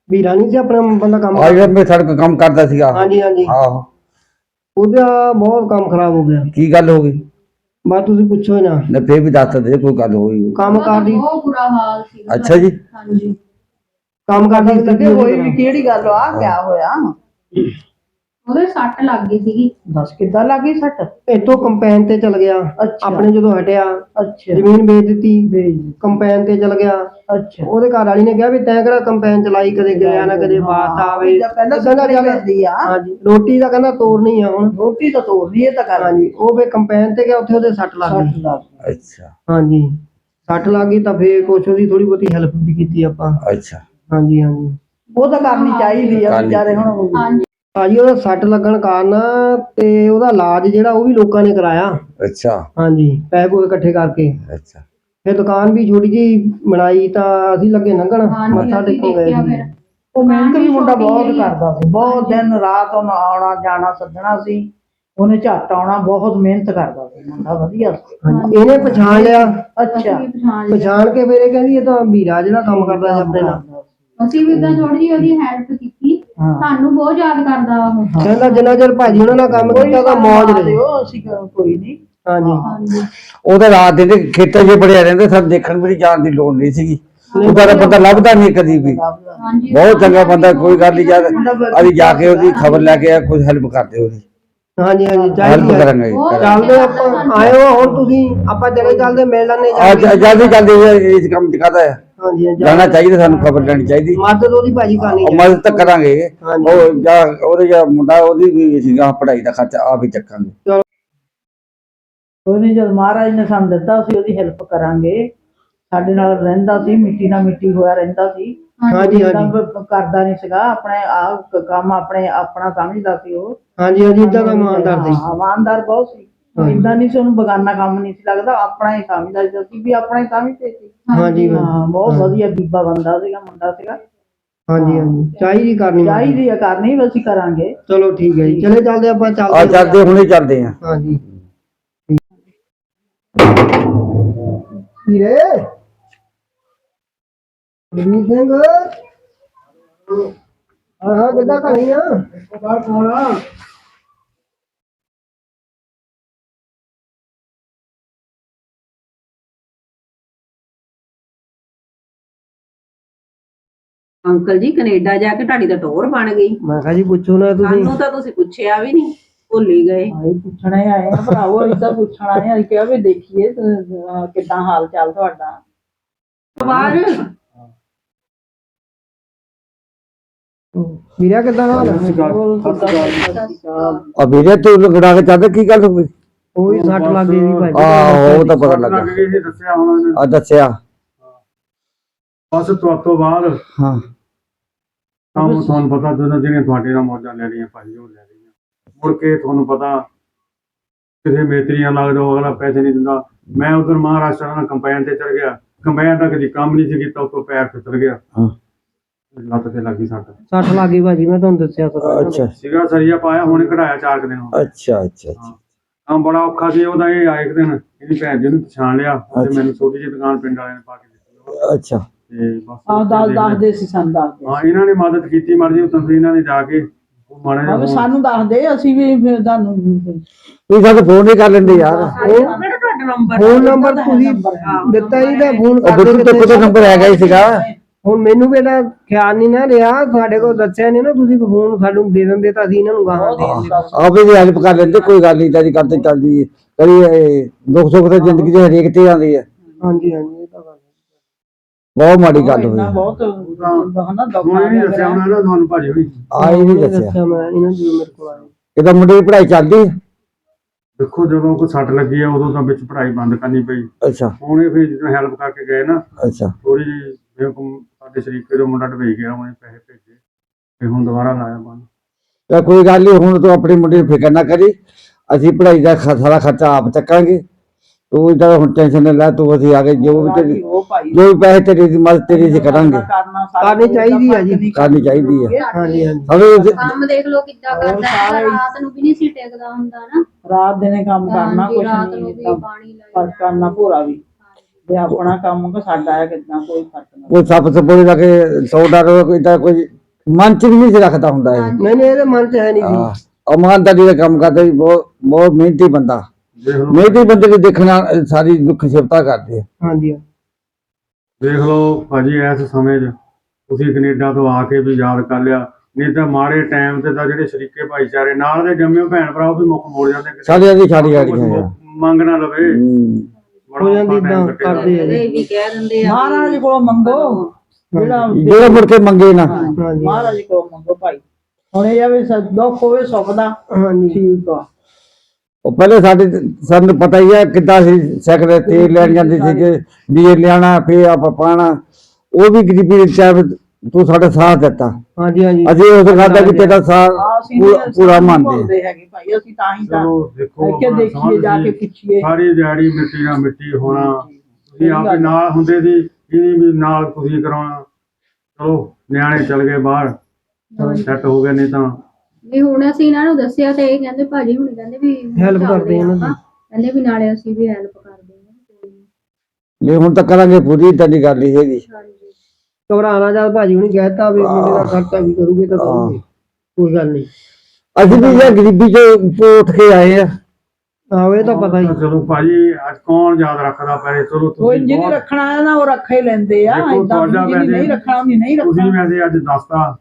ਵੀਰਾ ਨਹੀਂ ਸੀ ਆਪਣਾ ਬੰਦਾ ਕੰਮ ਆ ਜਿਹੜਾ ਮੈਂ ਸੜਕ ਕੰਮ ਕਰਦਾ ਸੀਗਾ। ਹਾਂਜੀ ਹਾਂਜੀ। ਆਹੋ। ਉਹਦਾ ਬਹੁਤ ਕੰਮ ਖਰਾਬ ਹੋ ਗਿਆ। ਕੀ ਗੱਲ ਹੋ ਗਈ? ਬਸ ਤੁਸੀਂ ਪੁੱਛੋ ਨਾ। ਨਾ ਫੇਰ ਵੀ ਦੱਸ ਦੇ ਕੋਈ ਗੱਲ ਹੋਈ ਕੰਮ ਕਰਦੀ ਬਹੁਤ ਬੁਰਾ ਹਾਲ ਸੀ ਅੱਛਾ ਜੀ। ਹਾਂਜੀ। ਕੰਮ ਕਰਦੀ ਲੱਗੇ ਸਥਿਤੀ ਹੋਈ ਵੀ ਕਿਹੜੀ ਗੱਲ ਆ ਕਿਆ ਹੋਇਆ? ਉਹਦੇ ਸੱਟ ਲੱਗ ਗਈ ਸੀਗੀ। ਦੱਸ ਕਿੱਦਾਂ ਲੱਗੀ ਸੱਟ? ਇੱਥੋਂ ਕੰਪੈਨ ਤੇ ਚਲ ਗਿਆ। ਅੱਛਾ। ਆਪਣੇ ਜਦੋਂ ਹਟਿਆ ਅੱਛਾ। ਜ਼ਮੀਨ ਵੇਚ ਦਿੱਤੀ। ਕੰਪੈਨ ਤੇ ਚਲ ਗਿਆ। ਅੱਛਾ। ਉਹਦੇ ਘਰ ਵਾਲੀ ਨੇ ਕਿਹਾ ਵੀ ਤੈਂ ਕਿਹੜਾ ਕੰਪੈਨ ਚਲਾਈ ਕਦੇ ਗਿਆ ਨਾ ਕਦੇ ਬਾਤ ਆਵੇ। ਪਹਿਲਾਂ ਕਹਿੰਦਾ ਚੱਲ- ਪੈਂਦੀ ਆ। ਹਾਂਜੀ। ਰੋਟੀ ਦਾ ਕਹਿੰਦਾ ਤੋਰਨੀ ਆ ਹੁਣ। ਰੋਟੀ ਤਾਂ ਤੋੜਨੀ ਇਹ ਤਾਂ ਕਰ ਹਾਂਜੀ। ਉਹ ਵੀ ਕੰਪੈਨ ਤੇ ਗਿਆ ਉੱਥੇ ਉਹਦੇ ਸੱਟ ਲੱਗ ਗਈ। ਸੱਟ ਲੱਗ ਗਈ। ਅੱਛਾ। ਹਾਂਜੀ। ਸੱਟ ਲੱਗ ਗਈ ਤਾਂ ਫੇਰ ਕੁਛ ਉਹਦੀ ਥੋੜੀ ਬਹੁਤੀ ਹੈਲਪ ਵੀ ਕੀਤੀ ਆਪਾਂ। ਅੱਛਾ। ਹਾਂਜੀ ਹਾਂਜੀ। ਉਹ ਤਾਂ ਕਰਨੀ ਚਾਹੀਦੀ ਆ ਕਰਨੀ ਵਿਚਾਰੇ ਹੁਣ ਹਾਂਜੀ। ਭਾਜੀ ਉਹਦਾ ਸੱਟ ਲੱਗਣ ਕਾਰਨ ਤੇ ਉਹਦਾ ਇਲਾਜ ਜਿਹੜਾ ਉਹ ਵੀ ਲੋਕਾਂ ਨੇ ਕਰਾਇਆ। ਅੱਛਾ। ਹਾਂਜੀ ਪੈਸੇ ਪੂਸੇ ਇਕੱਠੇ ਕਰਕੇ। ਅੱਛਾ। ਫਿਰ ਦੁਕਾਨ ਵੀ ਛੋਟੀ ਜਿਹੀ ਬਣਾਈ ਤਾਂ ਅਸੀਂ ਲੱਗੇ ਲੰਘਣ ਹਾਂਜੀ ਮੱਥਾ ਅਸੀਂ ਗਏ ਦੇਖਿਆ। ਫਿਰ। ਉਹ ਮਿਹਨਤ ਵੀ ਮੁੰਡਾ ਬਹੁਤ। ਕਰਦਾ ਸੀ। ਬਹੁਤ ਦਿਨ ਰਾਤ ਉਹਨੂੰ ਆਉਣਾ ਜਾਣਾ ਸੱਦਣਾ ਸੀ। ਉਹਨੇ ਝੱਟ ਆਉਣਾ ਬਹੁਤ ਮਿਹਨਤ ਕਰਦਾ ਸੀ ਮੁੰਡਾ ਵਧੀਆ ਸੀ। ਹਾਂਜੀ। ਇਹਨੇ ਪਛਾਣ ਲਿਆ। ਅੱਛਾ ਅਸੀਂ ਵੀ ਪਛਾਣ ਲਿਆ। ਪਛਾਣ ਕੇ ਫਿਰ ਇਹ ਕਹਿੰਦੀ ਇਹ ਤਾਂ ਵੀਰਾ ਜਿਹੜਾ ਕੰਮ ਕਰਦਾ ਸੀ ਆਪਣੇ ਨਾਲ। ਅਸੀਂ ਵੀ ਤਾਂ ਥੋੜੀ ਜਿਹੀ ਉਹਦੀ ਹੈਲਪ ਕੀਤੀ। ਹਾਂ। ਸਾਨੂੰ ਬਹੁਤ ਯਾਦ ਕਰਦਾ ਉਹ। ਕਹਿੰਦਾ ਜਿੰਨਾ ਚਿਰ ਭਾਜੀ ਉਹਨਾਂ ਨਾਲ ਕੰਮ ਕੀਤਾ ਤਾਂ ਮੌਜ ਰਹੀ। ਦਿਓ ਅਸੀਂ ਕਿਹਾ ਕੋਈ ਨਹੀਂ ਹਾਂਜੀ। ਹਾਂਜੀ। ਉਹਦਾ ਰਾਤ ਦੇ ਨੇ ਖੇਤਾਂ 'ਚ ਬੜਿਆ ਰਹਿੰਦਾ ਸਾਨੂੰ ਦੇਖਣ ਵੀ ਜਾਣ ਦੀ ਲੋੜ ਨਹੀਂ ਸੀਗੀ। ਉਹਦਾ ਤਾਂ ਬੰਦਾ ਲੱਭਦਾ ਨਹੀਂ ਕਦੀ ਵੀ। ਹਾਂਜੀ। ਬਹੁਤ ਚੰਗਾ ਬੰਦਾ ਕੋਈ ਗੱਲ ਨਹੀਂ ਜਦ ਅਸੀਂ ਜਾ ਕੇ ਉਹਦੀ ਖਬਰ ਲੈ ਕੇ ਕੁਝ ਹੈਲਪ ਕਰਦੇ ਉਹਦੀ। ਹਾਂਜੀ ਹਾਂਜੀ ਹੈਲਪ ਚਾਹੀਦੀ ਹੈ। ਕਰਾਂਗੇ ਜੀ, ਕਰਾਂਗੇ। ਚੱਲਦੇ ਆਪਾਂ ਆਏ ਹੋ ਹੁਣ ਤੁਸੀਂ ਆਪਾਂ ਚਲੇ ਚੱਲਦੇ ਮਿਲ ਲੈਣੇ ਅੱਜ ਜਲਦੀ ਜਲਦੀ ਇਸ ਕੰਮ ਚ ਕਾਹਦਾ ਹੈ ਹਾਂਜੀ ਹਾਂਜੀ। ਜਾਣਾ ਚਾਹੀਦਾ ਸਾਨੂੰ ਖਬਰ ਲੈਣੀ ਚਾਹੀਦੀ। ਮਦਦ ਉਹਦੀ ਭਾਜੀ ਕਰਨੀ ਉਹ ਮਦਦ ਤਾਂ ਕਰਾਂਗੇ। ਹਾਂਜੀ। ਉਹ ਜਾਂ ਉਹਦੇ ਜਾਂ ਮੁੰਡਾ ਉਹਦੀ ਵੀ ਸੀਗਾ ਪੜ੍ਹਾਈ ਦਾ ਖਰਚਾ ਆਪ ਹੀ ਚੱਕਾਂਗੇ। ਕੋਈ ਨਹੀਂ ਜਦ ਮਹਾਰਾਜ ਨੇ ਸਾਨੂੰ ਦਿੱਤਾ ਸੀ ਉਹਦੀ ਹੈਲਪ ਕਰਾਂਗੇ। ਸਾਡੇ ਨਾਲ ਰਹਿੰਦਾ ਸੀ ਮਿੱਟੀ ਨਾਲ ਮਿੱਟੀ ਹੋਇਆ ਰਹਿੰਦਾ ਸੀ। ਹਾਂਜੀ ਹਾਂਜੀ। ਕੰਮ ਕਰਦਾ ਨਹੀਂ ਸੀਗਾ ਆਪਣੇ ਆਪ ਕੰਮ ਆਪਣੇ ਆਪਣਾ ਸਮਝਦਾ ਸੀ ਉਹ। ਹਾਂਜੀ ਹਾਂਜੀ ਇਦਾਂ ਦਾ ਇਮਾਨਦਾਰ ਸੀ। ਹਾਂ, ਇਮਾਨਦਾਰ ਬਹੁਤ ਸੀ। ਇਦਾਂ ਨਹੀਂ ਸੀ ਉਹਨੂੰ ਬਗਾਨਾ ਕੰਮ ਨਹੀਂ ਸੀ ਲੱਗਦਾ ਆਪਣਾ ਹੀ ਸਮਝਦਾ ਸੀ। ਅਸੀਂ ਵੀ ਆਪਣਾ ਹੀ ਸਮਝਦੇ ਸੀ। ਹਾਂਜੀ ਹਾਂ ਬਹੁਤ ਵਧੀਆ ਬੀਬਾ ਬੰਦਾ ਸੀਗਾ ਮੁੰਡਾ ਸੀਗਾ। ਹਾਂਜੀ ਹਾਂਜੀ। ਚਾਹੀਦੀ ਕਰਨੀ। ਚਾਹੀਦੀ ਆ ਕਰਨੀ ਵੀ ਅਸੀਂ ਕਰਾਂਗੇ। ਚਲੋ ਠੀਕ ਹੈ ਜੀ। ਚਲੇ ਚੱਲਦੇ ਆਪਾਂ ਆ ਚੱਲਦੇ ਚੱਲਦੇ ਹੁਣੇ ਚੱਲਦੇ ਆ ਹਾਂਜੀ। ਵੀਰੇ ਵੀਰ ਸਿੰਘ? ਆਹ ਕਿੱਦਾਂ ਕਰੀ ਆ? ਬਾਹਰ ਕੋਲ ਅੰਕਲ ਜੀ ਕੈਨੇਡਾ ਜਾ ਕੇ ਤੁਹਾਡੀ ਤਾਂ ਟੋਰ ਬਣ ਗਈ। ਮੈਂ ਕਿਹਾ ਜੀ ਪੁੱਛੋ ਨਾ ਤੁਸੀਂ। ਸਾਨੂੰ ਤਾਂ ਤੁਸੀਂ ਪੁੱਛਿਆ ਵੀ ਨਹੀਂ ਭੁੱਲ ਹੀ ਗਏ। ਆਏ ਪੁੱਛਣੇ ਆਏ ਆ ਭਰਾਵੋ ਅਸੀਂ ਤਾਂ ਪੁੱਛਣ ਆਏ ਆ ਅਸੀਂ ਕਿਹਾ ਵੀ ਦੇਖੀਏ ਅਹ, ਕਿੱਦਾਂ ਹਾਲ ਚਾਲ ਤੁਹਾਡਾ। ਬਾਹਰ ਵੀਰਾ ਕਿੱਦਾਂ ਹਾਲ ਹੈ? ਆ ਵੀਰੇ ਤੂੰ ਲਗੜਾ ਕੇ ਚੱਲ ਕੀ ਗੱਲ ਹੋ ਗਈ? ਉਹ ਹੀ ਸੱਟ ਲੱਗ ਗਈ ਸੀ ਭਾਜੀ ਆਹੋ ਉਹ ਤਾਂ ਪਤਾ ਲੱਗਾ। ਲੱਗ ਗਈ ਸੀ ਦੱਸਿਆ ਹੁਣ ਉਹਨੇ ਆ ਦੱਸਿਆ। ਬਸ ਤੋਂ ਤੋਂ ਬਾਅਦ। ਹਾਂ। ਕੰਮ ਤੁਹਾਨੂੰ ਪਤਾ ਜਦੋਂ ਜਿਹੜੀਆਂ ਤੁਹਾਡੇ ਨਾਲ ਮੌਜਾਂ ਲੈ ਰਹੀਆਂ ਭਾਈ ਉਹ ਲੈ ਰਹੀਆਂ। ਮੁੜ ਕੇ ਤੁਹਾਨੂੰ ਪਤਾ ਕਿਸੇ ਮੇਤਰੀਆਂ ਲੱਗਦਾ ਉਹ ਅਗਲਾ ਪੈਸੇ ਨਹੀਂ ਦਿੰਦਾ। ਮੈਂ ਉਧਰ ਮਹਾਰਾਸ਼ਟਰ ਨਾਲ ਕੰਪੈਨ ਤੇ ਚੜ ਗਿਆ। ਕੰਪੈਨ ਦਾ ਕਦੀ ਕੰਮ ਨਹੀਂ ਸੀ ਕੀਤਾ ਉਤੋਂ ਪੈਰ ਫਿਸਲ ਗਿਆ। ਹਾਂ। ਲੱਤ ਤੇ ਲੱਗੀ ਸੱਟ। ਸੱਟ ਲੱਗ ਗਈ ਭਾਜੀ ਮੈਂ ਤੁਹਾਨੂੰ ਦੱਸਿਆ ਸੀ ਅੱਛਾ। ਸਿਗਾ ਸਰੀਆ ਪਾਇਆ ਹੁਣ ਕਢਾਇਆ ਚਾਰ ਕੁ ਦਿਨ ਹੋ ਗਏ। ਅੱਛਾ ਅੱਛਾ ਅੱਛਾ। ਕੰਮ ਬੜਾ ਔਖਾ ਸੀ ਉਹਦਾ ਇਹ ਆਏ ਇੱਕ ਦਿਨ। ਇਹਦੀ ਭੈਣ ਜੀ ਨੂੰ ਪਛਾਣ ਲਿਆ ਤੇ। ਮੈਨੂੰ ਛੋਟੀ ਜਿਹੀ ਦੁਕਾਨ ਪਿੰਡ ਵਾਲਿਆਂ ਨੇ ਪਾ ਕੇ ਦਿੱਤੀ। ਅੱਛਾ। ਤੇ ਬਸ ਆਹ ਦੱਸ ਦੱਸਦੇ ਸੀ ਸਾਨੂੰ ਦੱਸਦੇ ਹਾਂ ਇਹਨਾਂ ਨੇ ਮਦਦ ਕੀਤੀ ਮਰਜ਼ੀ ਤੁਸੀਂ ਇਹਨਾਂ ਨੇ ਜਾ ਕੇ ਉਹ ਮਾੜਾ ਆ ਵੀ ਜਿਹਾ ਸਾਨੂੰ ਦੱਸਦੇ ਅਸੀਂ ਵੀ ਫਿਰ ਤੁਹਾਨੂੰ ਤੁਸੀਂ ਸਾਨੂੰ ਫੋਨ ਨਹੀਂ ਕਰ ਲੈਂਦੇ ਯਾਰ। ਕਿਹੜਾ ਤੁਹਾਡਾ ਨੰਬਰ? ਫੋਨ ਨੰਬਰ ਤੁਸੀਂ ਦਿੱਤਾ ਹੀ ਤਾਂ ਫੋਨ ਉਹ ਬਿੱਟੂ ਤੇ ਕੋਲ ਨੰਬਰ ਹੈਗਾ ਹੀ ਸੀਗਾ। ਹੁਣ ਮੈਨੂੰ ਵੀ ਇਹਦਾ ਖਿਆਲ ਨਹੀਂ ਨਾ ਰਿਹਾ ਤੁਹਾਡੇ ਕੋਲ ਦੱਸਿਆ ਨਹੀਂ ਨਾ ਤੁਸੀਂ ਫੋਨ ਸਾਨੂੰ ਦੇ ਦਿੰਦੇ ਤਾਂ ਅਸੀਂ ਇਹਨਾਂ ਨੂੰ ਗਾਹਾਂ ਦੇ ਦਿੰਦੇ। ਆਪੇ ਵੀ ਹੈਲਪ ਕਰ ਲੈਂਦੇ ਕੋਈ ਗੱਲ ਨਹੀਂ ਤਾਂ ਜੀ ਕਰਦੇ ਚੱਲਦੀ ਹੈ। ਇਹ ਦੁੱਖ ਸੁੱਖ ਤਾਂ ਜ਼ਿੰਦਗੀ ਦੇ ਹਰੇਕ ਤੇ ਆਉਂਦੀ ਹੈ। ਹਾਂਜੀ ਹਾਂਜੀ। ਬਹੁਤ ਮਾੜੀ ਗੱਲ ਇੰਨਾ ਹੋਈ। ਬਹੁਤ ਹਨਾ ਹੁਣ ਇਹ ਦੱਸਿਆ ਮੇਰਾ। ਉਹਨਾਂ ਨੇ ਤੁਹਾਨੂੰ ਭਾਜੀ ਹੋਈ ਆਈ ਨਹੀਂ ਉਹਨੇ ਦੱਸਿਆ। ਮੈਂ ਇਹਨਾਂ ਦੀ ਮੇਰੇ ਕੋਲ ਆਏ। ਇਹਦਾ ਮੁੰਡੇ ਦੀ ਪੜ੍ਹਾਈ ਚੱਲਦੀ ਹੈ? ਦੇਖੋ ਜਦੋਂ ਕੋਈ ਸੱਟ ਲੱਗੀ ਆ ਉਦੋਂ ਤਾਂ ਵਿੱਚ ਪੜ੍ਹਾਈ ਬੰਦ ਕਰਨੀ ਪਈ। ਅੱਛਾ। ਹੁਣ ਇਹ ਫਿਰ ਜਦੋਂ ਹੈਲਪ ਕਰਕੇ ਗਏ ਨਾ ਅੱਛਾ। ਥੋੜੀ ਜਿਹੀ ਜਿਵੇਂ ਕੋਈ ਸਾਡੇ ਸ਼ਰੀਕੇ ਦਾ ਮੁੰਡਾ ਢਵੇਈ ਗਿਆ ਉਹਨੇ ਪੈਸੇ ਭੇਜੇ ਤੇ ਹੁਣ ਦੁਬਾਰਾ ਲਾਇਆ ਬੰਦ। ਤਾਂ ਕੋਈ ਗੱਲ ਨਹੀਂ ਹੁਣ ਤੂੰ ਆਪਣੀ ਮੁੰਡੇ ਦੀ ਫਿਕਰ ਨਾ ਕਰੀ। ਅਸੀਂ ਪੜ੍ਹਾਈ ਦਾ ਖ- ਸਾਰਾ ਖਰਚਾ ਆਪ ਚੱਕਾਂਗੇ। ਤੂੰ ਇਹਦਾ ਹੁਣ ਟੈਨਸ਼ਨ ਨਾ ਲੈ ਤੂੰ ਅਸੀਂ ਆ ਕੇ ਜੋ ਵੀ ਤੇਰੀ ਉਹ ਭਾਈ। ਜੋ ਵੀ ਪੈਸੇ ਤੇਰੀ ਦੀ ਮਦਦ ਤੇਰੀ ਅਸੀਂ ਕਰਾਂਗੇ। ਕਰਨਾ ਚਾਹੀਦੀ ਆ ਜੀ। ਕਰਨੀ ਚਾਹੀਦੀ ਹੈ ਹਾਂਜੀ ਹਾਂਜੀ। ਕੰਮ ਦੇਖ ਲੋ ਕਿੱਦਾਂ ਕਰਦਾ ਹੈ। ਰਾਤ ਨੂੰ ਵੀ ਨਹੀਂ ਸੀ ਟਿਕਦਾ ਹੁੰਦਾ ਨਾ। ਰਾਤ ਦਿਨੇ ਕੰਮ ਕਰਨਾ ਕੁਛ ਰਾਤ ਨੂੰ ਨਹੀਂ ਵੀ ਤਾਂ ਫ਼ਰਕ ਕਰਨਾ ਪੂਰਾ ਵੀ। ਤੇ ਆਪਣਾ ਕੰਮ ਕੋ ਸਾਡਾ ਹੈ ਕਿਦਾਂ ਕੋਈ ਫ਼ਰਕ ਨਹੀਂ। ਕੋਈ ਸੱਪ ਸਪੋਰੇ ਦਾ ਕੇ 100 ਡਾਲਰ ਕੋਈ ਤਾਂ ਕੋਈ ਮਨ ਚ ਵੀ ਨਹੀਂ ਸੀ ਰੱਖਦਾ ਹੁੰਦਾ ਇਹ। ਨਹੀਂ ਨਹੀਂ ਇਹਦੇ ਮਨ 'ਚ ਹੈ ਨਹੀਂ ਸੀ ਹਾਂ। ਇਮਾਨਦਾਰੀ ਦਾ ਕੰਮ ਕਰਦਾ ਸੀ ਬਹੁਤ ਬਹੁਤ ਮਿਹਨਤੀ ਬੰਦਾ। ਦੇਖ ਲਓ ਮਿਹਨਤੀ ਬੰਦੇ ਨੂੰ ਦੇਖਣਾ ਸਾਰੀ ਦੁੱਖ ਸਿਫਤਾ ਕਰਦੇ ਆ। ਹਾਂਜੀ। ਦੇਖ ਲਓ ਭਾਜੀ ਇਸ ਸਮੇਂ 'ਚ ਤੁਸੀਂ ਕੈਨੇਡਾ ਤੋਂ ਆ ਕੇ ਵੀ ਯਾਦ ਕਰ ਲਿਆ। ਨਹੀਂ ਤਾਂ ਮਾੜੇ ਟਾਈਮ ਤੇ ਤਾਂ ਜਿਹੜੇ ਸ਼ਰੀਕੇ ਭਾਈਚਾਰੇ ਨਾਲ ਦੇ ਜੰਮੇ ਭੈਣ ਭਰਾ ਉਹ ਵੀ ਮੁੱਖ ਮੋੜ ਜਾਂਦੇ ਕਿਸੇ ਸਾਡੀਆਂ ਦੀ ਛਾੜੀ ਗਾੜੀਆਂ ਆ। ਮੰਗ ਨਾ ਲਵੇ। ਹੂੰ। ਜਾਂਦੀ ਕੱਟਿਆ। ਕਰਦੇ ਆ। ਜੀ। ਇਹ ਵੀ ਕਹਿ ਦਿੰਦੇ ਆ। ਮਹਾਰਾਜ ਕੋਲੋਂ ਮੰਗੋ। ਜਿਹੜਾ ਜਿਹੜਾ ਮੁੜ ਕੇ ਮੰਗੇ ਨਾ। ਹਾਂਜੀ। ਮਹਾਰਾਜ ਕੋਲੋਂ ਮੰਗੋ ਭਾਈ। ਹੁਣ ਇਹ ਆ ਵੀ ਸ- ਦੁੱਖ ਹੋਵੇ ਸੁੱਖ ਦਾ। ਹਾਂਜੀ। ਠੀਕ ਆ। ਉਹ ਪਹਿਲੇ ਸਾਡੇ ਸਾਨੂੰ ਪਤਾ ਹੀ ਹੈ ਕਿੱਦਾਂ ਸੀ ਸਾਈਕਲ ਤੇ ਤੇਲ ਲੈਣ ਜਾਂਦੇ ਸੀਗੇ ਡੀਜ਼ਲ ਲਿਆਣਾ ਫੇਰ ਆਪਾਂ ਪਾਣਾ ਉਹ ਵੀ ਗਰੀਬੀ ਦੇ ਚਾਹ ਤੂੰ ਸਾਡਾ ਸਾਥ ਦਿੱਤਾ। ਹਾਂਜੀ ਹਾਂਜੀ। ਅਸੀਂ ਉਸ ਗੱਲ ਦਾ ਵੀ ਤੇਰਾ ਸਾਥ ਪੂਰਾ- ਮੰਨਦੇ। ਭੁੱਲਦੇ ਹੈਗੇ ਭਾਈ ਅਸੀਂ ਤਾਂ ਹੀ ਤਾਂ ਚਲੋ ਦੇਖੋ ਇੱਥੇ ਆਪਣਾ ਦੇਖੀਏ ਸਮਝ ਜਾ ਕੇ ਸੀ, ਪੁੱਛੀਏ। ਸਾਰੀ ਦਿਹਾੜੀ ਮਿੱਟੀ ਨਾਲ ਮਿੱਟੀ ਹੋਣਾ ਤੁਸੀਂ ਆਪੇ ਨਾਲ ਹੁੰਦੇ ਸੀ ਇਹਨੇ ਵੀ ਨਾਲ ਤੁਸੀਂ ਕਰਾਉਣਾ। ਚਲੋ ਨਿਆਣੇ ਚਲ ਗਏ ਬਾਹਰ। ਸੈੱਟ ਹੋ ਗਏ ਨਹੀਂ ਤਾਂ ਨਹੀਂ ਹੁਣ ਅਸੀਂ ਇਹਨਾਂ ਨੂੰ ਦੱਸਿਆ ਤੇ ਇਹ ਕਹਿੰਦੇ ਭਾਜੀ ਹੁਣ ਕਹਿੰਦੇ ਵੀ Help ਚੱਲਦੇ ਕਰਦੇ ਇਹਨਾਂ ਦੀ। ਆਪਾਂ। ਕਹਿੰਦੇ ਵੀ ਨਾਲੇ ਅਸੀਂ ਵੀ ਹੈਲਪ ਕਰਦੇ ਹਾਂ ਨਹੀਂ ਹੁਣ ਤਾਂ ਕਰਾਂਗੇ ਪੂਰੀ ਤੁਹਾਡੀ ਗੱਲ ਹੀ ਹੈਗੀ। ਹਾਂਜੀ। ਘਬਰਾਣਾ ਜਦ ਭਾਜੀ ਹੁਣੀ ਕਹਿਤਾ ਵੀ ਮੁੰਡੇ ਦਾ ਖਰਚਾ ਵੀ ਕਰੂਗੇ ਤਾਂ ਕਰੂਗੇ ਕੋਈ ਗੱਲ ਨਹੀਂ ਅਸੀਂ ਵੀ ਇਹ ਗਰੀਬੀ ਚੋਂ ਉੱਠ ਕੇ ਆਏ ਆ। ਆਹੋ ਇਹ ਤਾਂ ਪਤਾ ਹੀ ਚਲੋ ਭਾਜੀ ਅੱਜ ਕੌਣ ਯਾਦ ਰੱਖਦਾ ਪਹਿਲੇ ਚਲੋ ਕੋਈ ਤੁਸੀਂ ਜਿਹਨੇ ਬਹੁਤ ਰੱਖਣਾ ਹੈ ਨਾ ਉਹ ਰੱਖੇ ਲੈਂਦੇ ਆ। ਦੇਖੋ, ਇਦਾਂ ਤੁਹਾਡਾ ਜਿਹਨੇ ਨਹੀਂ ਵੈਸੇ- ਰੱਖਣਾ ਉਹਨੇ ਨਹੀਂ ਤੁਸੀਂ ਰੱਖਣਾ। ਵੈਸੇ ਅੱਜ ਦੱਸਤਾ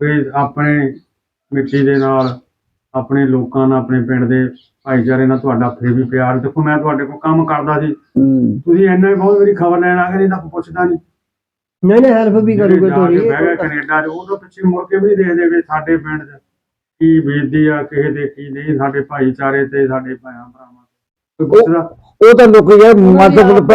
ਵੀ ਆਪਣੇ ਮਿੱਟੀ ਦੇ ਨਾਲ ਆਪਣੇ ਲੋਕਾਂ ਨਾਲ ਆਪਣੇ ਪਿੰਡ ਦੇ ਭਾਈਚਾਰੇ ਨਾਲ ਤੁਹਾਡਾ ਫੇਰ ਵੀ ਪਿਆਰ। ਦੇਖੋ ਮੈਂ ਤੁਹਾਡੇ ਕੋਲ ਕੰਮ ਕਰਦਾ ਸੀ। ਤੁਸੀਂ ਇੰਨਾ ਹੀ ਬਹੁਤ ਵਾਰੀ ਖਬਰ ਲੈਣ ਆ ਗਏ ਨਹੀਂ ਤਾਂ ਪੁੱਛਦਾ ਨਹੀਂ। ਨਹੀਂ ਨਹੀਂ ਹੈਲਪ ਵੀ ਕਰੂਗੇ ਤੁਹਾਡੀ ਗਏ ਕੈਨੇਡਾ 'ਚ ਉਹ ਤਾਂ ਪਿੱਛੇ ਮੁੜ ਕੇ ਵੀ ਨਹੀਂ ਦੇਖਦੇ ਵੀ ਸਾਡੇ ਪਿੰਡ 'ਚ। ਕੀ ਬੀਤਦੀ ਆ ਕਿਸੇ ਦੇ ਕੀ ਨਹੀਂ ਸਾਡੇ ਭਾਈਚਾਰੇ ਤੇ ਸਾਡੇ ਭੈਣਾਂ ਭਰਾਵਾਂ ਤੇ। ਕੋਈ ਪੁੱਛਦਾ? ਉਹ ਤਾਂ ਲੋਕੀ ਯਾਰ ਮਤਲਬ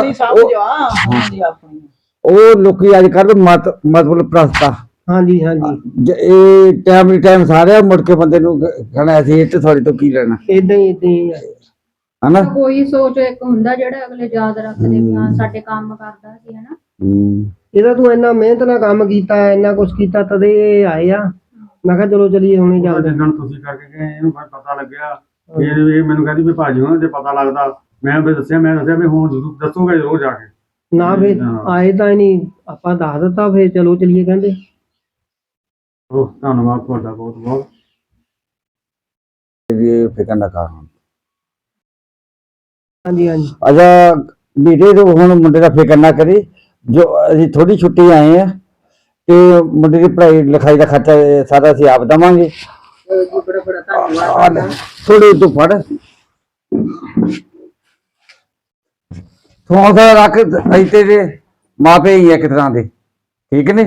ਉਹ ਲੋਕੀ ਅੱਜ ਕੱਲ ਮਤ ਮਤਲਬ ਪ੍ਰਸਤਾ ਹਾਂਜੀ ਹਾਂਜੀ। ਜ- ਇਹ ਟਾਈਮ ਦੀ ਟਾਈਮ ਸਾਰਿਆ ਮੁੜ ਕੇ ਬੰਦੇ ਨੂੰ ਕਹਣਾ ਅਸੀਂ ਇਹ ਤੇ ਤੁਹਾਡੇ ਤੋਂ ਕੀ ਲੈਣਾ। ਇਦਾਂ ਹੀ ਇਦਾਂ ਹੀ ਆ। ਹਨਾ? ਕੋਈ ਸੋਚ ਇੱਕ ਹੁੰਦਾ ਜਿਹੜਾ ਅਗਲੇ ਯਾਦ ਰੱਖਦੇ ਵੀ ਹਾਂ ਸਾਡੇ ਕੰਮ ਕਰਦਾ ਸੀ ਹਨਾ? ਹੂੰ। ਇਹਦਾ ਤੂੰ ਇੰਨਾ ਮਿਹਨਤ ਨਾਲ ਕੰਮ ਕੀਤਾ ਇੰਨਾ ਕੁਛ ਕੀਤਾ ਤਦੇ ਇਹ ਆਏ ਆ। ਮੈਂ ਕਿਹਾ ਚਲੋ ਚਲੀਏ ਹੁਣੇ ਚੱਲਦੇ ਜਿੱਦਣ ਤੁਸੀਂ ਕਰਕੇ ਗਏ ਇਹਨੂੰ ਫਿਰ ਪਤਾ ਲੱਗਿਆ। ਇਹ ਇਹ ਮੈਨੂੰ ਕਹਿੰਦੀ ਵੀ ਭਾਜੀ ਉਹਨਾਂ ਦੇ ਪਤਾ ਲੱਗਦਾ। ਮੈਂ ਵੀ ਦੱਸਿਆ ਮੈਂ ਦੱਸਿਆ ਵੀ ਹੁਣ ਜ਼ਰੂਰ ਦੱਸੋਗੇ ਜ਼ਰੂਰ ਜਾ ਕੇ। ਨਾ ਫੇ ਆਏ ਤਾਂ ਹੀ ਨਹੀਂ। ਆਪਾਂ ਦੱਸ ਦਿੱਤਾ ਫੇ ਚਲੋ ਚਲੀਏ ਕਹਿੰਦੇ। ਧੰਨਵਾਦ ਤੁਹਾਡਾ ਬਹੁਤ ਬਹੁਤ। ਇਹ ਫਿਕਰ ਨਾ ਕਰ ਹੁਣ। ਹਾਂਜੀ ਹਾਂਜੀ। ਅਜਾ ਵੀਰੇ ਤੋਂ ਹੁਣ ਮੁੰਡੇ ਦਾ ਫਿਕਰ ਨਾ ਕਰੀ। ਜੋ ਅਸੀਂ ਥੋੜੀ ਛੁੱਟੀ ਆਏ ਆ ਤੇ ਮੁੰਡੇ ਦੀ ਪੜ੍ਹਾਈ ਲਿਖਾਈ ਦਾ ਖਰਚਾ ਸਾਰਾ ਅਸੀਂ ਆਪ ਦਵਾਂਗੇ। ਜੀ ਬੜਾ ਬੜਾ ਧੰਨਵਾਦ ਥੋੜੇ ਤੋਂ ਫੜ ਥੋੜਾ ਰੱਖ ਅਸੀਂ ਤੇਰੇ ਮਾਪੇ ਹੀ ਆ ਇੱਕ ਤਰ੍ਹਾਂ ਦੇ। ਠੀਕ ਨੇ?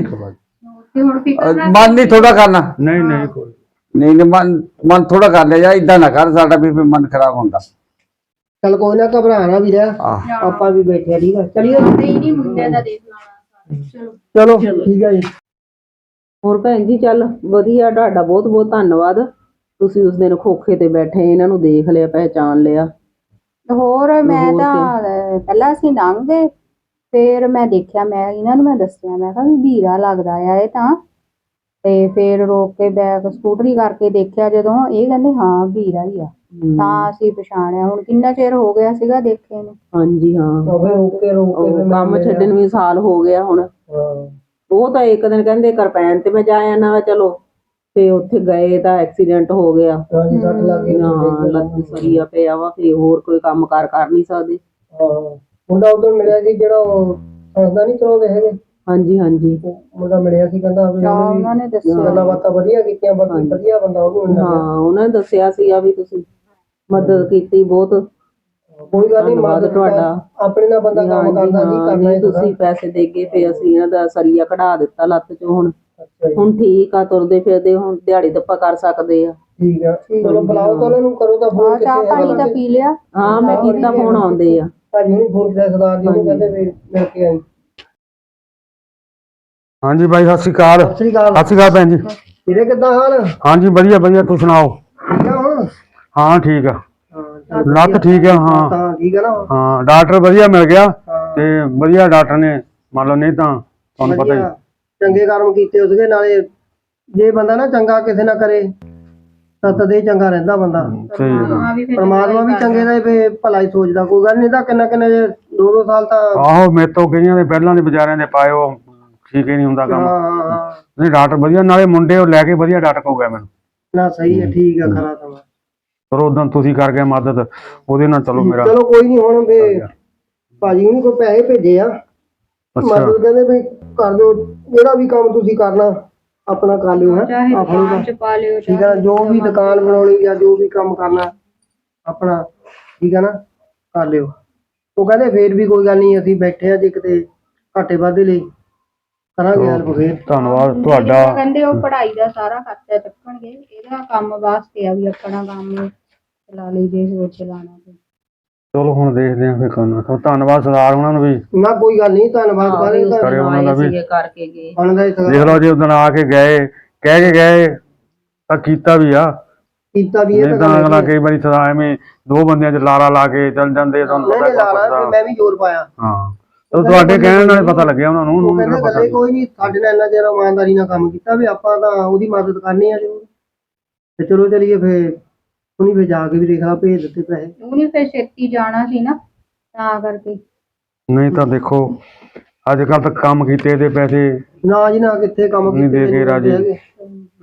ਤੇ ਹੁਣ ਫਿਕਰ ਨਾ ਮਨ ਨਹੀਂ ਥੋੜਾ ਕਰਨਾ। ਨਹੀਂ ਨਹੀਂ ਕੋਈ। ਨਹੀਂ ਨਹੀਂ ਮਨ ਮਨ ਥੋੜਾ ਕਰ ਲਿਆ ਜਾ ਇਦਾਂ ਨਾ ਕਰ ਸਾਡਾ ਵੀ ਫਿਰ ਮਨ ਖਰਾਬ ਹੁੰਦਾ। ਚਲ ਕੋਈ ਨਾ ਘਬਰਾਣਾ ਵੀ ਰਹਿ ਆਹ। ਆਪਾਂ ਵੀ ਬੈਠੇ ਆ ਠੀਕ ਆ। ਚਲੀਏ ਨਹੀਂ ਨਹੀਂ ਮੁੰਡੇ ਦਾ ਦੇਖ ਲੈਣਾ ਚਲੋ ਚਲੋ ਠੀਕ ਆ ਜੀ। ਹੋਰ ਭੈਣ ਜੀ ਚੱਲ ਵਧੀਆ ਤੁਹਾਡਾ ਬਹੁਤ ਬਹੁਤ ਧੰਨਵਾਦ। ਤੁਸੀਂ ਉਸ ਦਿਨ ਖੋਖੇ ਤੇ ਬੈਠੇ ਇਹਨਾਂ ਨੂੰ ਦੇਖ ਲਿਆ ਪਹਿਚਾਨ ਲਿਆ। ਹੋਰ ਮੈਂ ਤਾਂ ਪਹਿਲਾਂ ਅਸੀਂ ਲੰਘ ਗਏ। ਫਿਰ ਮੈਂ ਦੇਖਿਆ ਮੈਂ ਇਹਨਾਂ ਨੂੰ ਮੈਂ ਦੱਸਿਆ ਮੈਂ ਕਿਹਾ ਵੀ ਵੀਰਾ ਲੱਗਦਾ ਆ ਇਹ ਤਾਂ। ਤੇ ਫਿਰ ਰੋਕ ਕੇ ਬੈਗ ਸਕੂਟਰੀ ਕਰਕੇ ਦੇਖਿਆ ਜਦੋਂ ਇਹ ਕਹਿੰਦੇ ਹਾਂ ਵੀਰਾ ਹੀ ਆ। ਤਾਂ ਅਸੀਂ ਪਛਾਣਿਆ ਹੁਣ ਕਿੰਨਾ ਚਿਰ ਹੋ ਗਿਆ ਸੀਗਾ ਦੇਖੇ ਨੂੰ? ਹਾਂਜੀ ਹਾਂ। ਉਹ ਫਿਰ ਰੋਕ ਕੇ ਰੋਕ ਕੇ ਉਹ ਫਿਰ ਕੰਮ ਛੱਡਣ ਵੀ ਸਾਲ ਹੋ ਗਿਆ ਹੁਣ। ਹਾਂ। ਉਹ ਤਾਂ ਇੱਕ ਦਿਨ ਕਹਿੰਦੇ ਕਰਪੈਨ ਤੇ ਮੈਂ ਜਾ ਆਣਾ ਚਲੋ। ਤੇ ਉੱਥੇ ਗਏ ਤਾਂ ਐਕਸੀਡੈਂਟ ਹੋ ਗਿਆ। ਹਾਂ ਲੱਤ ਸਰੀਆ ਪਿਆ ਵਾ ਤੇ ਹੋਰ ਕੋਈ ਕੰਮ ਕਾਰ ਕਰ ਨਹੀਂ ਸਕਦੇ। ਹਾਂ। ਮੁੰਡਾ ਉਦੋਂ ਮਿਲਿਆ ਸੀ ਜਿਹੜਾ ਉਹ ਹੱਸਦਾ ਨਹੀਂ ਚਲਾਉਂਦੇ ਹੈਗੇ। ਹਾਂਜੀ ਹਾਂਜੀ। ਉਹ ਮੁੰਡਾ ਮਿਲਿਆ ਸੀ ਕਹਿੰਦਾ ਵੀ ਉਹਨੇ ਉਹਨਾਂ ਨੇ ਦੱਸਿਆ ਗੱਲਾਂ ਬਾਤਾਂ ਵਧੀਆ ਕੀਤੀਆਂ ਬਾਕੀ ਵਧੀਆ ਬੰਦਾ ਉਹ ਵੀ ਮਿਲਿਆ ਹਾਂ ਉਹਨਾਂ ਨੇ ਦੱਸਿਆ ਸੀ ਆ ਵੀ ਤੁਸੀਂ ਮਦਦ ਕੀਤੀ ਬਹੁਤ। ਕੋਈ ਗੱਲ ਨਹੀਂ ਧੰਨਵਾਦ ਮਦਦ ਤੁਹਾਡਾ। ਆਪਣੇ ਨਾਲ ਬੰਦਾ ਕੰਮ ਕਰਦਾ ਜੀ ਹਾਂ, ਕਰਨਾ ਨਹੀਂ ਹੀ ਤੁਸੀਂ ਪੈਸੇ ਦੇ ਗਏ ਫੇ ਅਸੀਂ ਇਹਨਾਂ ਦਾ ਸਰੀਆ ਕਢਾ ਦਿੱਤਾ ਲੱਤ ਚੋਂ ਹੁਣ। ਹੁਣ ਠੀਕ ਆ ਤੁਰਦੇ ਫਿਰਦੇ ਹੁਣ ਦਿਹਾੜੀ ਦੱਪਾ ਕਰ ਸਕਦੇ ਆ। ਠੀਕ ਆ ਚਲੋ ਬੁਲਾਓ ਤਾਂ ਉਹਨਾਂ ਨੂੰ ਕਰੋ ਤਾਂ ਫੋਨ ਚਾਹ ਪਾਣੀ ਤਾਂ ਪੀ ਲਿਆ। ਹਾਂ ਮੈਂ ਕੀਤਾ ਫੋਨ ਆਉਂਦੇ ਆ। ਭਾਜੀ ਨੂੰ ਫੋਨ ਕੀਤਾ ਸਰਦਾਰ ਜੀ ਨੂੰ ਕਹਿੰਦੇ ਵੀ ਮਿਲ ਕੇ ਆਈ। ਹਾਂਜੀ ਬਾਈ ਸਤਿ ਸ਼੍ਰੀ ਅਕਾਲ। ਸਤਿ ਸ੍ਰੀ ਅਕਾਲ। ਸਤਿ ਸ਼੍ਰੀ ਅਕਾਲ ਭੈਣ ਜੀ। ਵੀਰੇ ਕਿੱਦਾਂ ਹਾਲ? ਹਾਂਜੀ ਵਧੀਆ ਵਧੀਆ ਤੂੰ ਸੁਣਾਓ? ਠੀਕ ਆ ਹੁਣ? ਹਾਂ ਠੀਕ ਆ। ਹਾਂ ਲੱਤ ਠੀਕ ਆ ਹਾਂ। ਤਾਂ ਠੀਕ ਆ ਨਾ ਹੁਣ? ਹਾਂ ਡਾਕਟਰ ਵਧੀਆ ਮਿਲ ਗਿਆ ਹਾਂ। ਤੇ ਵਧੀਆ ਡਾਕਟਰ ਨੇ ਮੰਨ ਲਓ ਨਹੀਂ ਤਾਂ ਤੁਹਾਨੂੰ ਪਤਾ ਹੀ ਵਧੀਆ, ਚੰਗੇ ਕਰਮ ਕੀਤੇ ਉਸਦੇ ਨਾਲੇ ਜੇ ਬੰਦਾ ਨਾ ਚੰਗਾ ਕਿਸੇ ਨਾ ਕਰੇ ਤਾਂ ਤਦੇ ਚੰਗਾ ਰਹਿੰਦਾ ਬੰਦਾ। ਸਹੀ। ਹਾਂ ਪਰਮਾਤਮਾ ਵੀ ਚੰਗੇ ਦਾ ਵੀ ਭਲਾ ਹੀ ਸੋਚਦਾ ਕੋਈ ਗੱਲ ਨਹੀਂ ਤਾਂ ਕਿੰਨਾ ਕਿੰਨਾ ਜੇ ਦੋ ਦੋ ਸਾਲ ਤਾਂ ਆਹੋ ਮੇਰੇ ਤੋਂ ਕਈਆਂ ਦੇ ਪਹਿਲਾਂ ਦੇ ਵਿਚਾਰਿਆਂ ਦੇ ਉਹ ਠੀਕ ਹੀ ਨਹੀਂ ਹੁੰਦਾ ਹਾਂ ਕੰਮ। ਹਾਂ, ਹਾਂ ਨਹੀਂ ਡਾਕਟਰ ਵਧੀਆ ਨਾਲੇ ਮੁੰਡੇ ਉਹ ਲੈ ਕੇ ਵਧੀਆ ਡਾਕਟਰ ਕੋ ਗਏ ਮੈਨੂੰ। ਨਾ ਸਹੀ ਹੈ ਠੀਕ ਆ ਖਰਾ ਸਮਾਂ। ਪਰ ਉਦੋਂ ਤੁਸੀਂ ਕਰ ਗਏ ਮਦਦ ਉਹਦੇ ਨਾਲ ਚਲੋ ਮੇਰਾ। ਚਲੋ ਕੋਈ ਨਹੀਂ ਹੁਣ ਵੀ ਭਾਜੀ ਨੂੰ ਕੋਈ ਪੈਸੇ ਭੇਜੇ ਆ। ਅੱਛਾ। ਮਦਦ ਕਹਿੰਦੇ ਵੀ ਕਰ ਦਿਓ ਜਿਹੜਾ ਵੀ ਕੰਮ ਤੁਸੀਂ ਕਰਨਾ। ਆਪਣਾ ਕਰ ਲਿਓ ਹੈ ਚਾਹੇ ਆਪਣੀ ਦੁਕਾਨ ਚ ਪਾ ਲਿਓ ਠੀਕ ਆ ਜੋ ਵੀ ਦੁਕਾਨ ਬਣਾਉਣੀ ਜਾਂ ਜੋ ਵੀ ਕੰਮ ਕਰਨਾ ਆਪਣਾ ਠੀਕ ਆ ਨਾ ਕਰ ਲਿਓ। ਉਹ ਕਹਿੰਦੇ ਫੇਰ ਵੀ ਕੋਈ ਗੱਲ ਨਹੀਂ ਅਸੀਂ ਬੈਠੇ ਆ ਜੇ ਕਿਤੇ ਘਾਟੇ ਵਾਧੇ ਲਈ ਕਰਾਂਗੇ ਹੈਲਪ ਫੇਰ। ਧੰਨਵਾਦ ਤੁਹਾਡਾ। ਕਹਿੰਦੇ ਉਹ ਪੜ੍ਹਾਈ ਦਾ ਸਾਰਾ ਖਰਚਾ ਚੱਕਣਗੇ ਇਹਦਾ ਕੰਮ ਵਾਸਤੇ ਆ ਵੀ ਆਪਣਾ ਕੰਮ ਚਲਾ ਲਈ ਜੇ ਹੋਰ ਚਲਾਣਾ ਤੇ। ਚਲੋ ਹੁਣ ਦੇਖਦੇ ਆਂ ਫਿਰ ਕਰਨਾ। ਤਾਂ ਧੰਨਵਾਦ ਸਰਦਾਰ ਉਹਨਾਂ ਨੂੰ ਵੀ। ਨਾ ਕੋਈ ਗੱਲ ਨਹੀਂ ਧੰਨਵਾਦ ਕਰੇ ਤਾਂ ਕਰਿਓ ਉਹਨਾਂ ਦਾ ਵੀ। ਸੀਗੇ ਕਰਕੇ ਗਏ। ਦੇਖ ਲਓ ਜੇ ਉਦੋਂ ਆ ਕੇ ਗਏ ਕਹਿ ਕੇ ਗਏ ਤਾਂ ਕੀਤਾ ਵੀ ਆ। ਕੀਤਾ ਵੀ ਇਹ ਨਹੀਂ ਤਾਂ ਅਗਲਾ ਕਈ ਵਾਰੀ ਸਦਾ ਐਵੇਂ ਦੋ ਬੰਦਿਆਂ 'ਚ ਲਾਰਾ ਲਾ ਕੇ ਚੱਲ ਜਾਂਦੇ ਤੁਹਾਨੂੰ ਪਤਾ ਨਹੀਂ ਮੈਂ ਵੀ ਜ਼ੋਰ ਪਾਇਆ। ਹਾਂ। ਤਾਂ ਤੁਹਾਡੇ ਕਹਿਣ ਨਾਲ ਪਤਾ ਲੱਗਿਆ ਉਹਨਾਂ ਨੂੰ ਉਹ ਉਹਨੂੰ ਕਹਿੰਦੇ ਨਹੀਂ ਪਤਾ ਗੱਲੇ ਕੋਈ ਨਹੀਂ ਸਾਡੇ ਨਾਲ ਇੰਨਾ ਚਿਰ ਇਮਾਨਦਾਰੀ ਨਾਲ ਕੰਮ ਕੀਤਾ ਵੀ ਆਪਾਂ ਤਾਂ ਉਹਦੀ ਮਦਦ ਕਰਨੀ ਆ ਜ਼ਰੂਰ। ਤੇ ਚਲੋ ਚਲੀਏ ਫੇਰ। ਉਹਨੀ ਫੇਰ ਜਾ ਕੇ ਵੀ ਦੇਖਾ ਭੇਜ ਦਿੱਤੇ ਪੈਸੇ। ਉਹਨੇ ਫਿਰ ਛੇਤੀ ਜਾਣਾ ਸੀ ਨਾ ਤਾਂ ਕਰਕੇ। ਨਹੀਂ ਤਾਂ ਦੇਖੋ ਅੱਜ ਕੱਲ ਤਾਂ ਕੰਮ ਕੀਤੇ ਦੇ ਪੈਸੇ। ਨਾ ਜੀ ਨਾ ਕਿੱਥੇ ਕੰਮ ਨਹੀਂ ਦੇ ਕੇ ਰਾਜੀ। ਹੈਗੇ।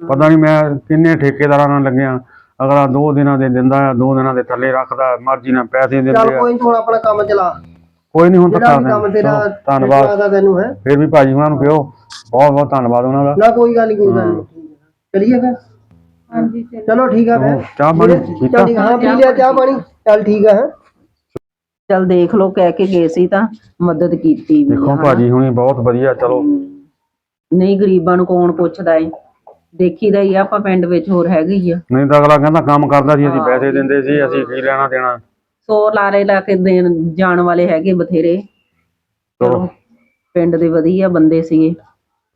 ਪਤਾ ਨਹੀਂ ਮੈਂ ਕਿੰਨੇ ਠੇਕੇਦਾਰਾਂ ਨਾਲ ਲੱਗਿਆ। ਅਗਲਾ ਦੋ ਦਿਨਾਂ ਦੇ ਦਿੰਦਾ ਆ ਦੋ ਦਿਨਾਂ ਦੇ ਥੱਲੇ ਰੱਖਦਾ ਮਰਜ਼ੀ ਨਾਲ ਪੈਸੇ ਦਿੰਦੇ ਚੱਲ ਆ। ਕੋਈ ਨੀ ਤੂੰ ਹੁਣ ਆਪਣਾ ਕੰਮ ਚਲਾ। ਕੋਈ ਨਹੀਂ ਹੁਣ ਤਾਂ ਜਿਹੜਾ ਵੀ ਕੰਮ ਤੇਰਾ ਧੰਨਵਾਦ। ਤੈਨੂੰ ਹੈ। ਫਿਰ ਵੀ ਭਾਜੀ ਉਹਨਾਂ ਨੂੰ ਕਿਹੋ? ਬਹੁਤ ਬਹੁਤ ਧੰਨਵਾਦ ਉਹਨਾਂ ਦਾ। ਨਾ ਕੋਈ ਗੱਲ ਨਹੀਂ ਕੋਈ ਗੱਲ ਨਹੀਂ ਚਲੀਏ ਫਿਰ। ਹਾਂਜੀ ਚਲੋ। ਚਲੋ ਠੀਕ ਆ ਫਿਰ ਚਾਹ ਪਾਣੀ ਚੱਲ ਠੀਕ ਆ, ਹਾਂ ਪੀ ਲਿਆ ਚਾਹ ਪਾਣੀ। ਚੱਲ ਠੀਕ ਆ ਹੈਂ। ਚਲ ਦੇਖ ਲਓ ਕਹਿ ਕੇ ਗਏ ਸੀ ਤਾਂ ਮਦਦ ਕੀਤੀ ਵੀ ਦੇਖੋ ਆ, ਭਾਜੀ ਹੁਣੀ ਬਹੁਤ ਵਧੀਆ ਚਲੋ। ਨਹੀਂ ਗਰੀਬਾਂ ਨੂੰ ਕੌਣ ਪੁੱਛਦਾ ਏ? ਦੇਖੀਦਾ ਹੀ ਆ ਆਪਾਂ ਪਿੰਡ ਵਿੱਚ ਹੋਰ ਹੈਗੀ ਆ। ਨਹੀਂ ਤਾਂ ਅਗਲਾ ਕਹਿੰਦਾ ਕੰਮ ਕਰਦਾ ਸੀ ਅਸੀਂ ਪੈਸੇ ਦਿੰਦੇ ਸੀ ਅਸੀਂ ਕੀ ਲੈਣਾ ਦੇਣਾ। ਸੌ ਲਾਰੇ ਲਾ ਕੇ ਦੇਣ ਜਾਣ ਵਾਲੇ ਹੈਗੇ ਬਥੇਰੇ। ਚਲੋ ਪਿੰਡ ਦੇ ਵਧੀਆ ਬੰਦੇ ਸੀਗੇ।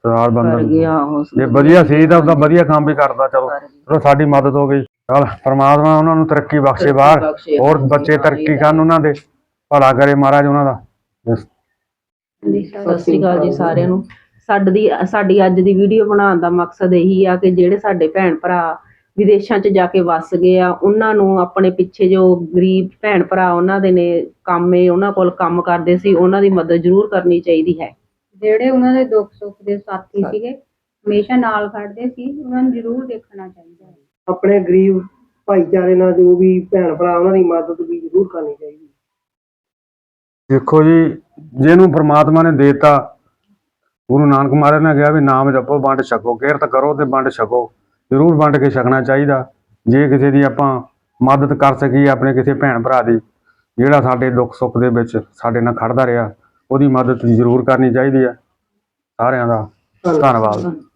ਸਰਦਾਰ ਕਰ ਜੇ ਵਧੀਆ ਸੀ ਤਾਂ ਉਹਦਾ ਵਧੀਆ ਕੰਮ ਵੀ ਕਰਦਾ ਚਲੋ। ਚਲੋ ਸਾਡੀ ਮਦਦ ਹੋ ਗਈ। ਚਲ ਪਰਮਾਤਮਾ ਉਹਨਾਂ ਨੂੰ ਤਰੱਕੀ ਬਖਸ਼ੇ ਬਾਹਰ। ਬਖਸ਼ੇ, ਹੋਰ ਹਾਂਜੀ, ਬੱਚੇ ਹਾਂ, ਤਰੱਕੀ ਇਹ ਕਰਨ ਉਹਨਾਂ ਦੇ। ਭਲਾ ਕਰੇ ਮਹਾਰਾਜ ਉਹਨਾਂ ਦਾ। ਬਸ। ਸਤਿ ਸ੍ਰੀ ਅਕਾਲ ਜੀ ਸਾਰਿਆਂ ਨੂੰ। ਸਾਡੀ ਸਾਡੀ ਅੱਜ ਦੀ ਵੀਡੀਓ ਬਣਾਉਣ ਦਾ ਮਕਸਦ ਇਹੀ ਆ ਕਿ ਜਿਹੜੇ ਸਾਡੇ ਭੈਣ ਭਰਾ ਵਿਦੇਸ਼ਾਂ 'ਚ ਜਾ ਕੇ ਵੱਸ ਗਏ ਆ ਉਹਨਾਂ ਨੂੰ ਆਪਣੇ ਪਿੱਛੇ ਜੋ ਗਰੀਬ ਭੈਣ ਭਰਾ ਉਹਨਾਂ ਦੇ ਨੇ ਕੰਮੇ ਉਹਨਾਂ ਕੋਲ ਕੰਮ ਕਰਦੇ ਸੀ ਉਹਨਾਂ ਦੀ ਮਦਦ ਜ਼ਰੂਰ ਕਰਨੀ ਚਾਹੀਦੀ ਹੈ। ਜਿਹੜੇ ਉਹਨਾਂ ਦੇ ਦੁੱਖ ਸੁੱਖ ਦੇ ਸਾਥੀ ਸੀਗੇ ਹਮੇਸ਼ਾ ਨਾਲ ਖੜਦੇ ਸੀ ਉਹਨਾਂ ਨੂੰ ਜ਼ਰੂਰ ਦੇਖਣਾ ਚਾਹੀਦਾ ਹੈ। ਆਪਣੇ ਗਰੀਬ ਭਾਈਚਾਰੇ ਨਾਲ ਜੋ ਵੀ ਭੈਣ ਭਰਾ ਉਹਨਾਂ ਦੀ ਮਦਦ ਵੀ ਜ਼ਰੂਰ ਕਰਨੀ ਚਾਹੀਦੀ ਦੇਖੋ ਜੀ ਜਿਹਨੂੰ ਪ੍ਰਮਾਤਮਾ ਨੇ ਦੇਤਾ ਗੁਰੂ ਨਾਨਕ ਮਹਾਰਾਜ ਨੇ ਕਿਹਾ ਵੀ ਨਾਮ ਜਪੋ ਵੰਡ ਛਕੋ ਕਿਰਤ ਕਰੋ ਤੇ ਵੰਡ ਛਕੋ ਜ਼ਰੂਰ ਵੰਡ ਕੇ ਛਕਣਾ ਚਾਹੀਦਾ। ਜੇ ਕਿਸੇ ਦੀ ਆਪਾਂ ਮਦਦ ਕਰ ਸਕੀਏ ਆਪਣੇ ਕਿਸੇ ਭੈਣ ਭਰਾ ਦੀ ਜਿਹੜਾ ਸਾਡੇ ਦੁੱਖ ਸੁੱਖ ਦੇ ਵਿੱਚ ਸਾਡੇ ਨਾਲ ਖੜਦਾ ਰਿਹਾ ਉਹਦੀ ਮਦਦ ਜ਼ਰੂਰ ਕਰਨੀ ਚਾਹੀਦੀ ਹੈ। ਸਾਰਿਆਂ ਦਾ ਧੰਨਵਾਦ।